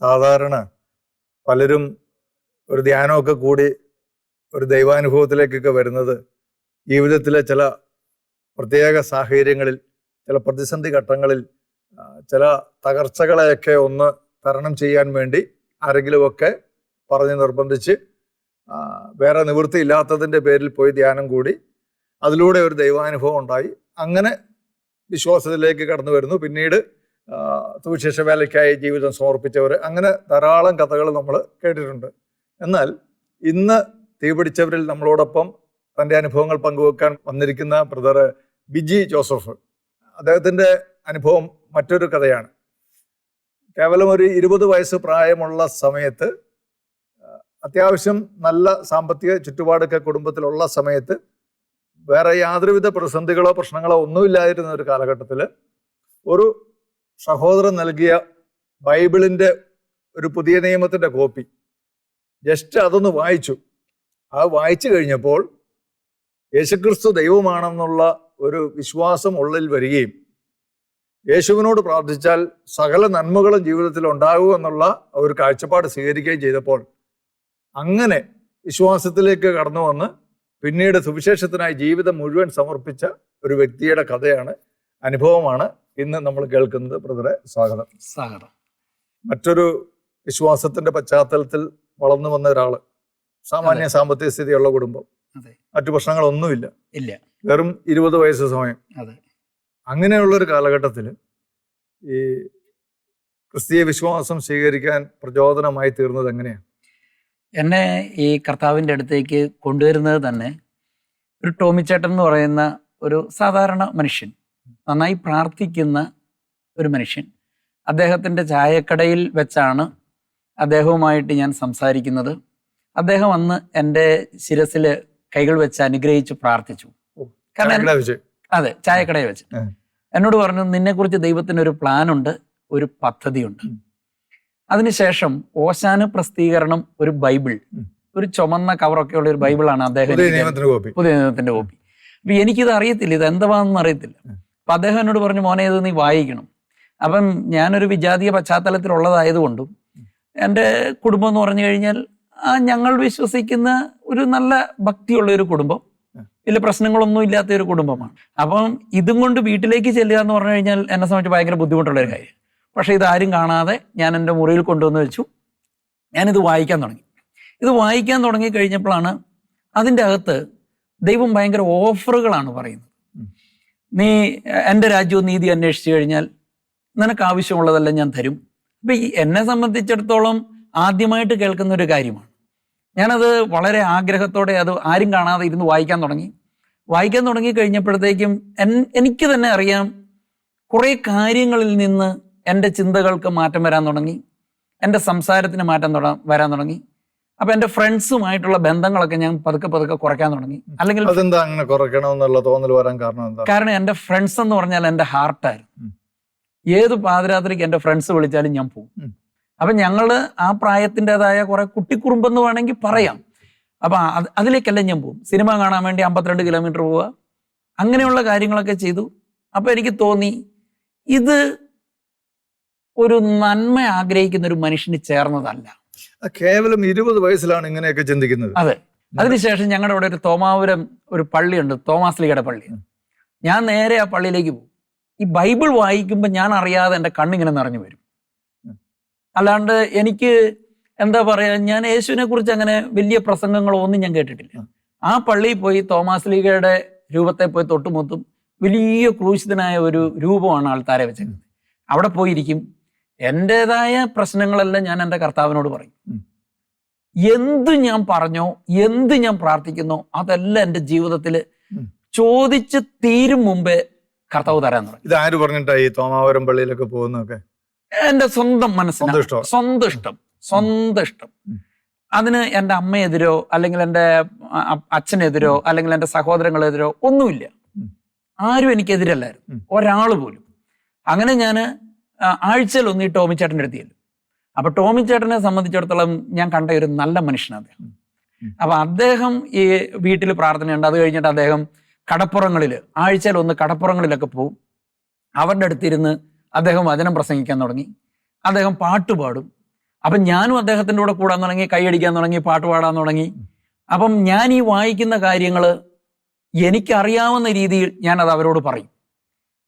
സാധാരണ പലരും ഒരു ധ്യാനമൊക്കെ കൂടി ഒരു ദൈവാനുഭവത്തിലേക്കൊക്കെ വരുന്നത് ജീവിതത്തിലെ ചില പ്രത്യേക സാഹചര്യങ്ങളിൽ ചില പ്രതിസന്ധി ഘട്ടങ്ങളിൽ ചില തകർച്ചകളെയൊക്കെ ഒന്ന് തരണം ചെയ്യാൻ വേണ്ടി ആരെങ്കിലുമൊക്കെ പറഞ്ഞ് നിർബന്ധിച്ച് വേറെ നിവൃത്തി ഇല്ലാത്തതിന്റെ പേരിൽ പോയി ധ്യാനം കൂടി അതിലൂടെ ഒരു ദൈവാനുഭവം ഉണ്ടായി. അങ്ങനെ വിശ്വാസത്തിലേക്ക് കടന്നു വരുന്നു. പിന്നീട് സുവിശേഷ വേലയ്ക്കായി ജീവിതം സമർപ്പിച്ചവർ അങ്ങനെ ധാരാളം കഥകൾ നമ്മൾ കേട്ടിട്ടുണ്ട്. എന്നാൽ ഇന്ന് തീപിടിച്ചവരിൽ നമ്മളോടൊപ്പം തന്റെ അനുഭവങ്ങൾ പങ്കുവെക്കാൻ വന്നിരിക്കുന്ന ബ്രദർ ബിജി ജോസഫ്. അദ്ദേഹത്തിന്റെ അനുഭവം മറ്റൊരു കഥയാണ്. കേവലം ഒരു ഇരുപത് വയസ്സ് പ്രായമുള്ള സമയത്ത് അത്യാവശ്യം നല്ല സാമ്പത്തിക ചുറ്റുപാടൊക്കെ കുടുംബത്തിലുള്ള സമയത്ത് വേറെ യാതൊരുവിധ പ്രതിസന്ധികളോ പ്രശ്നങ്ങളോ ഒന്നുമില്ലായിരുന്ന ഒരു കാലഘട്ടത്തിൽ ഒരു സഹോദരൻ നൽകിയ ബൈബിളിന്റെ ഒരു പുതിയ നിയമത്തിന്റെ കോപ്പി. ജസ്റ്റ് അതൊന്ന് വായിച്ചു. ആ വായിച്ചു കഴിഞ്ഞപ്പോൾ യേശുക്രിസ്തു ദൈവമാണെന്നുള്ള ഒരു വിശ്വാസം ഉള്ളിൽ വരികയും യേശുവിനോട് പ്രാർത്ഥിച്ചാൽ സകല നന്മകളും ജീവിതത്തിൽ ഉണ്ടാകും എന്നുള്ള ഒരു കാഴ്ചപ്പാട് സ്വീകരിക്കുകയും ചെയ്തപ്പോൾ അങ്ങനെ വിശ്വാസത്തിലേക്ക് കടന്നു വന്ന് പിന്നീട് സുവിശേഷത്തിനായി ജീവിതം മുഴുവൻ സമർപ്പിച്ച ഒരു വ്യക്തിയുടെ കഥയാണ് അനുഭവമാണ് ഇന്ന് നമ്മൾ കേൾക്കുന്നത് ബ്രദറെ സ്വാഗതം. സ്വാഗതം. മറ്റൊരു വിശ്വാസത്തിന്റെ പശ്ചാത്തലത്തിൽ വളർന്നു വന്ന ഒരാൾ സാമാന്യ സാമ്പത്തിക സ്ഥിതിയുള്ള കുടുംബം. മറ്റു പ്രശ്നങ്ങളൊന്നുമില്ല. ഇല്ല. വെറും ഇരുപത് വയസ്സ് സമയം. അതെ. അങ്ങനെയുള്ള ഒരു കാലഘട്ടത്തിൽ ഈ ക്രിസ്തീയ വിശ്വാസം സ്വീകരിക്കാൻ പ്രചോദനമായി തീർന്നത് എങ്ങനെയാണ്? എന്നെ ഈ കർത്താവിന്റെ അടുത്തേക്ക് കൊണ്ടുവരുന്നത് തന്നെ ഒരു ടോമിച്ചേട്ടൻ എന്ന് പറയുന്ന ഒരു സാധാരണ മനുഷ്യൻ. നന്നായി പ്രാർത്ഥിക്കുന്ന ഒരു മനുഷ്യൻ. അദ്ദേഹത്തിന്റെ ചായക്കടയിൽ വെച്ചാണ് അദ്ദേഹവുമായിട്ട് ഞാൻ സംസാരിക്കുന്നത്. അദ്ദേഹം അന്ന് എന്റെ ശിരസിൽ കൈകൾ വെച്ച് അനുഗ്രഹിച്ച് പ്രാർത്ഥിച്ചു. കാരണം അതെ ചായക്കടയിൽ വെച്ച്. എന്നോട് പറഞ്ഞു നിന്നെക്കുറിച്ച് ദൈവത്തിന് ഒരു പ്ലാൻ ഉണ്ട് ഒരു പദ്ധതിയുണ്ട്. അതിനുശേഷം ഓശാന പ്രസിദ്ധീകരണം ഒരു ബൈബിൾ ഒരു ചുമന്ന കവറൊക്കെ ഉള്ള ഒരു ബൈബിളാണ് അദ്ദേഹം പുതിയ നിയമത്തിന്റെ കോപ്പി. അപ്പൊ എനിക്കിത് അറിയത്തില്ല ഇത് എന്താണെന്ന് അറിയത്തില്ല. അപ്പൊ അദ്ദേഹം എന്നോട് പറഞ്ഞു മോനെ ഇത് നീ വായിക്കണം. അപ്പം ഞാനൊരു വിജാതീയ പശ്ചാത്തലത്തിലുള്ളതായതുകൊണ്ടും എന്റെ കുടുംബം എന്ന് പറഞ്ഞു കഴിഞ്ഞാൽ ആ ഞങ്ങൾ വിശ്വസിക്കുന്ന ഒരു നല്ല ഭക്തിയുള്ള ഒരു കുടുംബം ഇല്ല വലിയ പ്രശ്നങ്ങളൊന്നും ഇല്ലാത്ത ഒരു കുടുംബമാണ്. അപ്പം ഇതും കൊണ്ട് വീട്ടിലേക്ക് ചെല്ലുക എന്ന് പറഞ്ഞു കഴിഞ്ഞാൽ എന്നെ സംബന്ധിച്ച് ഭയങ്കര ബുദ്ധിമുട്ടുള്ള ഒരു കാര്യം. പക്ഷേ ഇതാരും കാണാതെ ഞാൻ എന്റെ മുറിയിൽ കൊണ്ടുവന്ന് വെച്ചു. ഞാനിത് വായിക്കാൻ തുടങ്ങി. ഇത് വായിക്കാൻ തുടങ്ങി കഴിഞ്ഞപ്പോഴാണ് അതിന്റെ അകത്ത് ദൈവം ഭയങ്കര ഓഫറുകളാണ് പറയുന്നത്. നീ എന്റെ രാജ്യവും നീതി അന്വേഷിച്ചു കഴിഞ്ഞാൽ നിനക്ക് ആവശ്യമുള്ളതെല്ലാം ഞാൻ തരും. അപ്പം ഈ എന്നെ സംബന്ധിച്ചിടത്തോളം ആദ്യമായിട്ട് കേൾക്കുന്ന ഒരു കാര്യമാണ്. ഞാനത് വളരെ ആഗ്രഹത്തോടെ അത് ആരും കാണാതെ ഇരുന്ന് വായിക്കാൻ തുടങ്ങി. വായിക്കാൻ തുടങ്ങി കഴിഞ്ഞപ്പോഴത്തേക്കും എനിക്ക് തന്നെ അറിയാം കുറേ കാര്യങ്ങളിൽ നിന്ന് എന്റെ ചിന്തകൾക്ക് മാറ്റം വരാൻ തുടങ്ങി. എന്റെ സംസാരത്തിന് മാറ്റം തുട വരാൻ തുടങ്ങി. അപ്പം എന്റെ ഫ്രണ്ട്സുമായിട്ടുള്ള ബന്ധങ്ങളൊക്കെ ഞാൻ പതുക്കെ പതുക്കെ കുറയ്ക്കാൻ തുടങ്ങി. അല്ലെങ്കിൽ അതെന്താ അങ്ങനെ കുറയ്ക്കണം എന്നുള്ള തോന്നൽ വരാൻ കാരണം എന്താ? കാരണം എന്റെ ഫ്രണ്ട്സ് എന്ന് പറഞ്ഞാൽ എന്റെ ഹാർട്ടായിരുന്നു. ഏത് പാതിരാത്രിക്ക് എന്റെ ഫ്രണ്ട്സ് വിളിച്ചാലും ഞാൻ പോകും അപ്പൊ ഞങ്ങൾ ഞങ്ങൾ ആ പ്രായത്തിന്റെതായ കുറെ കുട്ടിക്കുറുമ്പെന്ന് വേണമെങ്കിൽ പറയാം. അപ്പൊ അതിലേക്കല്ല ഞാൻ പോകും സിനിമ കാണാൻ വേണ്ടി അമ്പത്തിരണ്ട് കിലോമീറ്റർ പോവുക. അങ്ങനെയുള്ള കാര്യങ്ങളൊക്കെ ചെയ്തു. അപ്പൊ എനിക്ക് തോന്നി ഇത് ഒരു നന്മ ആഗ്രഹിക്കുന്ന ഒരു മനുഷ്യന് ചേർന്നതല്ല. കേവലം ഇരുപത് വയസ്സിലാണ് ഇങ്ങനെയൊക്കെ ചിന്തിക്കുന്നത്. അതെ. അതിനുശേഷം ഞങ്ങളുടെ ഇവിടെ ഒരു തോമാപുരം ഒരു പള്ളിയുണ്ട്. തോമാസ് ലീഗയുടെ പള്ളി. ഞാൻ നേരെ ആ പള്ളിയിലേക്ക് പോകും. ഈ ബൈബിൾ വായിക്കുമ്പോൾ ഞാൻ അറിയാതെ എന്റെ കണ്ണിങ്ങനെ നിറഞ്ഞു വരും. അല്ലാണ്ട് എനിക്ക് എന്താ പറയാ ഞാൻ യേശുവിനെ കുറിച്ച് അങ്ങനെ വലിയ പ്രസംഗങ്ങളോ ഒന്നും ഞാൻ കേട്ടിട്ടില്ല. ആ പള്ളിയിൽ പോയി തോമാസ് ലീഗയുടെ രൂപത്തെ പോയി തൊട്ടുമുത്തും വലിയ ക്രൂശിതനായ ഒരു രൂപമാണ് ആൾക്കാരെ വെച്ചേക്കുന്നത്. അവിടെ പോയിരിക്കും. എന്റെതായ പ്രശ്നങ്ങളെല്ലാം ഞാൻ എന്റെ കർത്താവിനോട് പറയും. എന്ത് ഞാൻ പറഞ്ഞോ എന്ത് ഞാൻ പ്രാർത്ഥിക്കുന്നോ അതെല്ലാം എന്റെ ജീവിതത്തിൽ ചോദിച്ച് തീരും മുമ്പേ കർത്താവ് തരാൻ തുടങ്ങി. ഇത് ആര് പറഞ്ഞിട്ടായി തോമാവരം പള്ളിയിലൊക്കെ പോകുന്നൊക്കെ എന്റെ സ്വന്തം മനസ്സിന്. സ്വന്തം ഇഷ്ടം. സ്വന്തം ഇഷ്ടം. അതിന് എന്റെ അമ്മയെതിരോ അല്ലെങ്കിൽ എന്റെ അച്ഛനെതിരോ അല്ലെങ്കിൽ എന്റെ സഹോദരങ്ങളെതിരോ ഒന്നുമില്ല. ആരും എനിക്കെതിരല്ലായിരുന്നു. ഒരാൾ പോലും. അങ്ങനെ ഞാൻ ആഴ്ചയിൽ ഒന്ന് ഈ ടോമി ചേട്ടന്റെ അടുത്ത് ചെല്ലും അപ്പൊ ടോമി ചേട്ടനെ സംബന്ധിച്ചിടത്തോളം ഞാൻ കണ്ട ഒരു നല്ല മനുഷ്യനാണ് അദ്ദേഹം. അപ്പൊ അദ്ദേഹം ഈ വീട്ടിൽ പ്രാർത്ഥനയുണ്ട്. അത് കഴിഞ്ഞിട്ട് അദ്ദേഹം കടപ്പുറങ്ങളിൽ ആഴ്ചയിൽ ഒന്ന് കടപ്പുറങ്ങളിലൊക്കെ പോകും അവരുടെ അടുത്തിരുന്ന് അദ്ദേഹം വചനം പ്രസംഗിക്കാൻ തുടങ്ങി. അദ്ദേഹം പാട്ട് പാടും. അപ്പം ഞാനും അദ്ദേഹത്തിന്റെ കൂടെ കൂടാൻ തുടങ്ങി കൈയടിക്കാൻ തുടങ്ങി പാട്ട് പാടാൻ തുടങ്ങി. അപ്പം ഞാൻ ഈ വായിക്കുന്ന കാര്യങ്ങൾ എനിക്കറിയാവുന്ന രീതിയിൽ ഞാൻ അത് അവരോട് പറയും.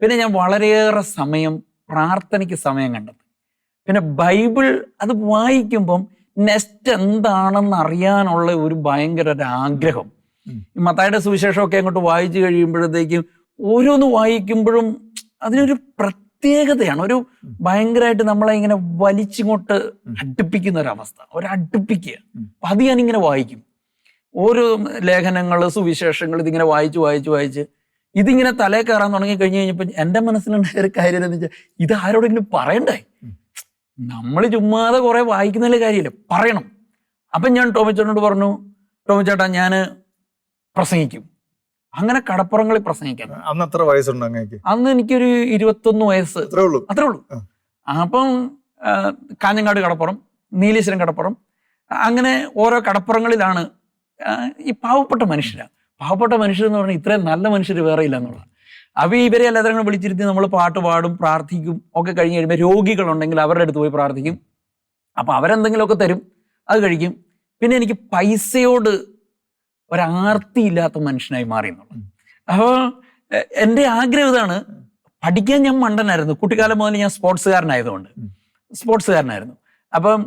പിന്നെ ഞാൻ വളരെയേറെ സമയം പ്രാർത്ഥനയ്ക്ക് സമയം കണ്ടെത്തും. പിന്നെ ബൈബിൾ അത് വായിക്കുമ്പം നെക്സ്റ്റ് എന്താണെന്ന് അറിയാനുള്ള ഒരു ഭയങ്കര ഒരു ആഗ്രഹം മത്തായുടെ സുവിശേഷമൊക്കെ അങ്ങോട്ട് വായിച്ചു കഴിയുമ്പോഴത്തേക്കും ഓരോന്ന് വായിക്കുമ്പോഴും അതിനൊരു പ്രത്യേകതയാണ്. ഒരു ഭയങ്കരമായിട്ട് നമ്മളെ ഇങ്ങനെ വലിച്ചിങ്ങോട്ട്. അടുപ്പിക്കുന്ന ഒരവസ്ഥ ഒരു അടുപ്പിക്കുക. അപ്പൊ അത് ഞാനിങ്ങനെ വായിക്കും. ഓരോ ലേഖനങ്ങൾ സുവിശേഷങ്ങൾ ഇതിങ്ങനെ വായിച്ച് വായിച്ച് വായിച്ച് ഇതിങ്ങനെ തലേ കയറാൻ തുടങ്ങി കഴിഞ്ഞ് കഴിഞ്ഞപ്പോൾ എന്റെ മനസ്സിലുണ്ടായ ഒരു കാര്യം എന്ന് വെച്ചാൽ ഇത് ആരോടെങ്കിലും പറയണ്ടേ? നമ്മൾ ചുമ്മാതെ കുറേ വായിക്കുന്നതിൽ കാര്യമില്ല പറയണം. അപ്പം ഞാൻ ടോമിച്ചേട്ടനോട് പറഞ്ഞു ടോമിച്ചേട്ടാ ഞാൻ പ്രസംഗിക്കും. അങ്ങനെ കടപ്പുറങ്ങളിൽ പ്രസംഗിക്കാൻ. അന്ന് എത്ര വയസ്സുണ്ട് അങ്ങേക്ക്? അന്ന് എനിക്കൊരു ഇരുപത്തൊന്ന് വയസ്സ്. അത്രേ ഉള്ളൂ. അത്രേ ഉള്ളൂ. അപ്പം കാഞ്ഞങ്ങാട് കടപ്പുറം നീലേശ്വരം കടപ്പുറം അങ്ങനെ ഓരോ കടപ്പുറങ്ങളിലാണ് ഈ പാവപ്പെട്ട മനുഷ്യരാണ് പാവപ്പെട്ട മനുഷ്യർ എന്ന് പറഞ്ഞാൽ ഇത്രയും നല്ല മനുഷ്യർ വേറെ ഇല്ല എന്നുള്ളത്. അപ്പോൾ ഇവരെ എല്ലാത്തരം വിളിച്ചിരുത്തി നമ്മൾ പാട്ട് പാടും പ്രാർത്ഥിക്കും ഒക്കെ കഴിഞ്ഞ് കഴിയുമ്പോൾ രോഗികളുണ്ടെങ്കിൽ അവരുടെ അടുത്ത് പോയി പ്രാർത്ഥിക്കും. അപ്പോൾ അവരെന്തെങ്കിലുമൊക്കെ തരും അത് കഴിക്കും. പിന്നെ എനിക്ക് പൈസയോട് ഒരാർത്തി ഇല്ലാത്ത മനുഷ്യനായി മാറി എന്നുള്ളത്. അപ്പോൾ എന്റെ ആഗ്രഹം ഇതാണ് പഠിക്കാൻ ഞാൻ മണ്ടനായിരുന്നു. കുട്ടിക്കാലം മുതൽ ഞാൻ സ്പോർട്സുകാരനായതുകൊണ്ട്. സ്പോർട്സുകാരനായിരുന്നു. അപ്പം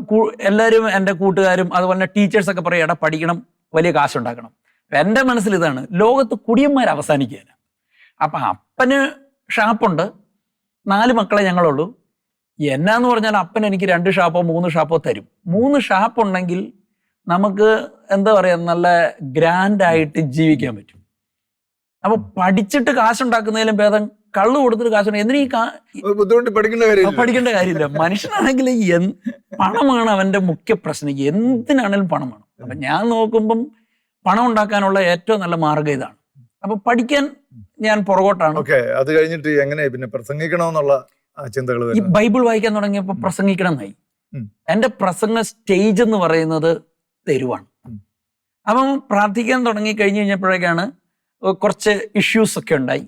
എല്ലാവരും എന്റെ കൂട്ടുകാരും അതുപോലെ തന്നെ ടീച്ചേഴ്സൊക്കെ പറയും എടാ പഠിക്കണം വലിയ കാശുണ്ടാക്കണം. എന്റെ മനസ്സിൽ ഇതാണ് ലോകത്ത് കുടിയന്മാർ അവസാനിക്കുകയാണ്. അപ്പം അപ്പന് ഷാപ്പുണ്ട് നാല് മക്കളെ ഞങ്ങളുള്ളൂ. എന്നാന്ന് പറഞ്ഞാൽ അപ്പൻ എനിക്ക് രണ്ട് ഷാപ്പോ മൂന്ന് ഷാപ്പോ തരും. മൂന്ന് ഷാപ്പ് ഉണ്ടെങ്കിൽ നമുക്ക് എന്താ പറയുക നല്ല ഗ്രാൻഡായിട്ട് ജീവിക്കാൻ പറ്റും. അപ്പൊ പഠിച്ചിട്ട് കാശുണ്ടാക്കുന്നതിലും ഭേദം കള്ളു കൊടുത്തിട്ട് കാശുണ്ട്. എന്തിനീ ബുദ്ധിമുട്ടി പഠിക്കേണ്ട കാര്യമില്ല. പഠിക്കേണ്ട കാര്യമില്ല. മനുഷ്യനാണെങ്കിൽ പണമാണ് അവന്റെ മുഖ്യ പ്രശ്നം. എന്തിനാണേലും പണമാണ് അപ്പൊ ഞാൻ നോക്കുമ്പം പണം ഉണ്ടാക്കാനുള്ള ഏറ്റവും നല്ല മാർഗം ഇതാണ്. അപ്പൊ പഠിക്കാൻ ഞാൻ പുറകോട്ടാണ്. ഓക്കെ അത് കഴിഞ്ഞിട്ട് എങ്ങനെ പിന്നെ പ്രസംഗിക്കണമെന്നുള്ള ചിന്തകൾ ഈ ബൈബിൾ വായിക്കാൻ തുടങ്ങിയപ്പോൾ പ്രസംഗിക്കണം എന്നായി. എന്റെ എന്റെ പ്രസംഗ സ്റ്റേജ് എന്ന് പറയുന്നത് തെരുവാണ്. അപ്പം പ്രാർത്ഥിക്കാൻ തുടങ്ങി കഴിഞ്ഞു കഴിഞ്ഞപ്പോഴേക്കാണ് കുറച്ച് ഇഷ്യൂസ് ഒക്കെ ഉണ്ടായി.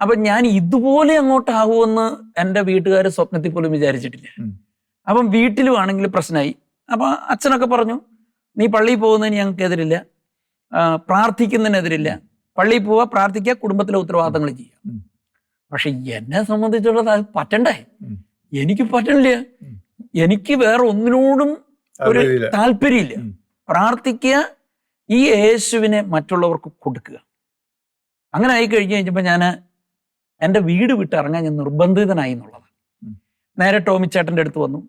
അപ്പൊ ഞാൻ ഇതുപോലെ അങ്ങോട്ടാകുമെന്ന് എന്റെ വീട്ടുകാർ സ്വപ്നത്തിൽ പോലും വിചാരിച്ചിട്ടില്ല. അപ്പം വീട്ടിലും ആണെങ്കിൽ പ്രശ്നമായി അപ്പം അച്ഛനൊക്കെ പറഞ്ഞു നീ പള്ളിയിൽ പോകുന്നതിന് ഞങ്ങൾക്ക് എതിരില്ല പ്രാർത്ഥിക്കുന്നതിനെതിരില്ല. പള്ളിയിൽ പോവുക പ്രാർത്ഥിക്കുക കുടുംബത്തിലെ ഉത്തരവാദിത്തങ്ങൾ ചെയ്യുക. പക്ഷെ എന്നെ സംബന്ധിച്ചുള്ളത് അത് പറ്റണ്ടേ? എനിക്ക് പറ്റണില്ല. എനിക്ക് വേറെ ഒന്നിനോടും ഒരു താല്പര്യമില്ല. പ്രാർത്ഥിക്കുക ഈ യേശുവിനെ മറ്റുള്ളവർക്ക് കൊടുക്കുക. അങ്ങനെ ആയി കഴിഞ്ഞു കഴിഞ്ഞപ്പോൾ ഞാൻ എന്റെ വീട് വിട്ട് ഇറങ്ങാൻ ഞാൻ നിർബന്ധിതനായി എന്നുള്ളതാണ്. നേരെ ടോമിച്ചേട്ടന്റെ അടുത്ത് വന്നു.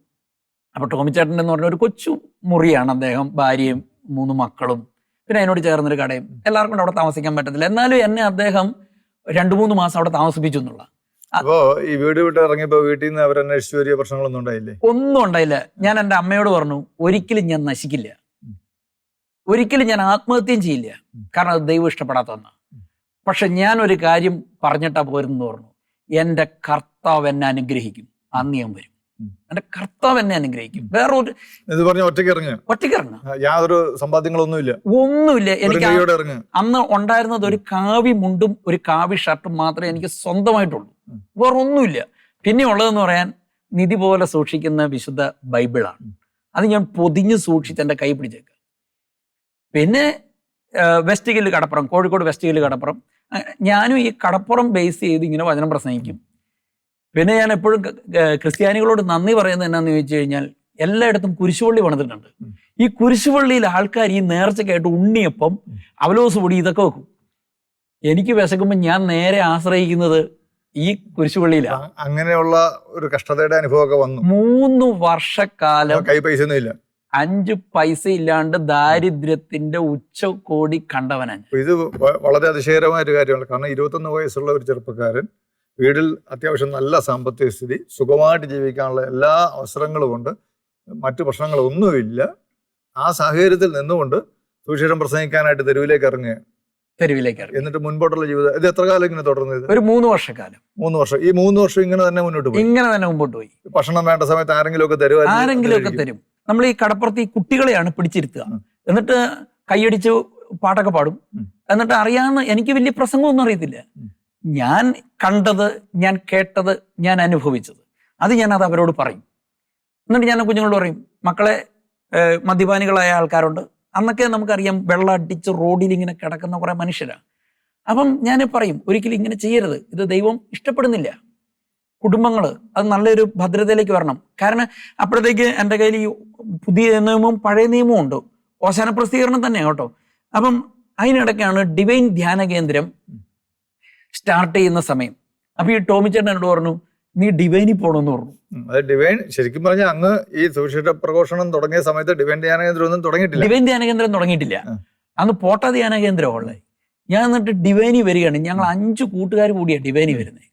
അപ്പോൾ ടോമിച്ചേട്ടൻ എന്ന് പറഞ്ഞ ഒരു കൊച്ചു മുറിയാണ് അദ്ദേഹം ഭാര്യയും മൂന്ന് മക്കളും. പിന്നെ അതിനോട് ചേർന്നൊരു കടയും. എല്ലാവർക്കും അവിടെ താമസിക്കാൻ പറ്റത്തില്ല. എന്നാലും എന്നെ അദ്ദേഹം രണ്ട് മൂന്ന് മാസം അവിടെ താമസിപ്പിച്ചു എന്നുള്ള അപ്പോ ഈ വീട് വിട്ട് ഇറങ്ങിയപ്പോ വീട്ടിൽ നിന്ന് അവർ അന്വേഷിച്ചു വലിയ പ്രശ്നങ്ങളൊന്നും ഉണ്ടായില്ലേ? ഒന്നും ഉണ്ടായില്ല. ഞാൻ എന്റെ അമ്മയോട് പറഞ്ഞു ഒരിക്കലും ഞാൻ നശിക്കില്ല. ഒരിക്കലും ഞാൻ ആത്മഹത്യയും ചെയ്യില്ല. കാരണം അത് ദൈവം ഇഷ്ടപ്പെടാത്ത ഒന്നാണ്. പക്ഷെ ഞാൻ ഒരു കാര്യം പറഞ്ഞിട്ടാ പോരുന്നു പറഞ്ഞു. എന്റെ കർത്താവ് എന്നെ അനുഗ്രഹിക്കും. അന്ന് ഞാൻ വരും. ഉം. എന്റെ കർത്താവ് എന്നെ അനുഗ്രഹിക്കും. വേറെ ഒരു ഇത് പറഞ്ഞ ഒറ്റയ്ക്ക് ഇറങ്ങുക ഒറ്റയ്ക്ക് ഇറങ്ങുക. യാതൊരു സമ്പാദ്യങ്ങളൊന്നുമില്ല. ഒന്നുമില്ല. എനിക്ക് അന്ന് ഉണ്ടായിരുന്നത് ഒരു കാവി മുണ്ടും ഒരു കാവി ഷർട്ടും മാത്രമേ എനിക്ക് സ്വന്തമായിട്ടുള്ളൂ. വേറെ ഒന്നുമില്ല പിന്നെ ഉള്ളതെന്ന് പറയാൻ നിധി പോലെ സൂക്ഷിക്കുന്ന വിശുദ്ധ ബൈബിളാണ്. അത് ഞാൻ പൊതിഞ്ഞ് സൂക്ഷിച്ച് എന്റെ കൈ പിടിച്ചേക്കുക. പിന്നെ വെസ്റ്റ് ഹില്ല് കടപ്പുറം കോഴിക്കോട് വെസ്റ്റ് ഹില്ല് കടപ്പുറം. ഞാനും ഈ കടപ്പുറം ബേസ് ചെയ്ത് ഇങ്ങനെ വചനം പ്രസംഗിക്കും. പിന്നെ ഞാൻ എപ്പോഴും ക്രിസ്ത്യാനികളോട് നന്ദി പറയുന്നത് എന്നാന്ന് ചോദിച്ചു കഴിഞ്ഞാൽ എല്ലായിടത്തും കുരിശുപള്ളി പണിതിട്ടുണ്ട്. ഈ കുരിശുപള്ളിയിൽ ആൾക്കാർ ഈ നേർച്ചയ്ക്കായിട്ട് ഉണ്ണിയപ്പം അവലോസ് പൊടി ഇതൊക്കെ വെക്കും. എനിക്ക് വിശക്കുമ്പോൾ ഞാൻ നേരെ ആശ്രയിക്കുന്നത് ഈ കുരിശുപള്ളിയിലാണ് അങ്ങനെയുള്ള ഒരു കഷ്ടതയുടെ അനുഭവമൊക്കെ വന്നു. മൂന്ന് വർഷക്കാലം കൈ പൈസ ഒന്നും ഇല്ല. അഞ്ച് പൈസ ഇല്ലാണ്ട് ദാരിദ്ര്യത്തിന്റെ ഉച്ചകോടി കണ്ടവനാണ് ഇത് വളരെ അതിശയകരമായ ഒരു കാര്യമാണ്. കാരണം ഇരുപത്തൊന്ന് വയസ്സുള്ള ഒരു ചെറുപ്പക്കാരൻ വീട്ടിൽ അത്യാവശ്യം നല്ല സാമ്പത്തിക സ്ഥിതി സുഖമായിട്ട് ജീവിക്കാനുള്ള എല്ലാ അവസരങ്ങളും ഉണ്ട് മറ്റു പ്രശ്നങ്ങളൊന്നുമില്ല. ആ സാഹചര്യത്തിൽ നിന്നുകൊണ്ട് സുവിശേഷം പ്രസംഗിക്കാനായിട്ട് തെരുവിലേക്ക് ഇറങ്ങുക തെരുവിലേക്ക് ഇറങ്ങി. എന്നിട്ട് മുൻപോട്ടുള്ള ജീവിതം ഇത് എത്ര കാലം ഇങ്ങനെ തുടർന്നു ഇത്? ഒരു മൂന്ന് വർഷക്കാലം. മൂന്ന് വർഷം. ഈ മൂന്ന് വർഷം ഇങ്ങനെ തന്നെ മുന്നോട്ട് പോയി? ഇങ്ങനെ തന്നെ മുമ്പോട്ട് പോയി. ഭക്ഷണം വേണ്ട സമയത്ത് ആരെങ്കിലും ഒക്കെ തരുവോ ആരെങ്കിലും ഒക്കെ തരും. നമ്മൾ ഈ കടപ്പുറത്ത് ഈ കുട്ടികളെയാണ് പിടിച്ചിരുത്തുക. എന്നിട്ട് കൈയടിച്ച് പാട്ടൊക്കെ പാടും. എന്നിട്ട് അറിയാവുന്ന എനിക്ക് വലിയ പ്രസംഗമൊന്നും അറിയത്തില്ല. ഞാൻ കണ്ടത് ഞാൻ കേട്ടത് ഞാൻ അനുഭവിച്ചത്. അത് ഞാൻ അത് അവരോട് പറയും. എന്നിട്ട് ഞാൻ കുഞ്ഞുങ്ങളോട് പറയും മക്കളെ മദ്യപാനികളായ ആൾക്കാരുണ്ട്. അന്നൊക്കെ നമുക്കറിയാം വെള്ളം അടിച്ച് റോഡിൽ ഇങ്ങനെ കിടക്കുന്ന കുറേ മനുഷ്യരാണ് അപ്പം ഞാൻ പറയും ഒരിക്കലും ഇങ്ങനെ ചെയ്യരുത്. ഇത് ദൈവം ഇഷ്ടപ്പെടുന്നില്ല. കുടുംബങ്ങൾ അത് നല്ലൊരു ഭദ്രതയിലേക്ക് വരണം. കാരണം അപ്പോഴത്തേക്ക് എന്റെ കയ്യിൽ ഈ പുതിയ നിയമവും പഴയ നിയമവും ഉണ്ട്. ഓശാന പ്രസിദ്ധീകരണം തന്നെയാണ് കേട്ടോ. അപ്പം അതിനിടയ്ക്കാണ് ഡിവൈൻ ധ്യാന കേന്ദ്രം സ്റ്റാർട്ട് ചെയ്യുന്ന സമയം. അപ്പൊ ഈ ടോമി ചേട്ടൻ എന്നോട് പറഞ്ഞു നീ ഡിവൈനിൽ പോകണമെന്ന് പറഞ്ഞു. അത് ഡിവൈൻ ശരിക്കും പറഞ്ഞാൽ അങ്ങ് ഈ സുവിശേഷ പ്രഘോഷണം തുടങ്ങിയ സമയത്ത് ഡിവൈൻ ധ്യാന കേന്ദ്രം ഒന്നും തുടങ്ങിയിട്ടില്ല. ഡിവൈൻ ധ്യാന കേന്ദ്രം തുടങ്ങിയിട്ടില്ല. അന്ന് പോട്ട ധ്യാന കേന്ദ്രമാണ് ഉള്ളത് ഞാൻ എന്നിട്ട് ഡിവൈനി വരികയാണ്. ഞങ്ങൾ അഞ്ച് കൂട്ടുകാർ കൂടിയാണ് ഡിവൈനി വരുന്നത്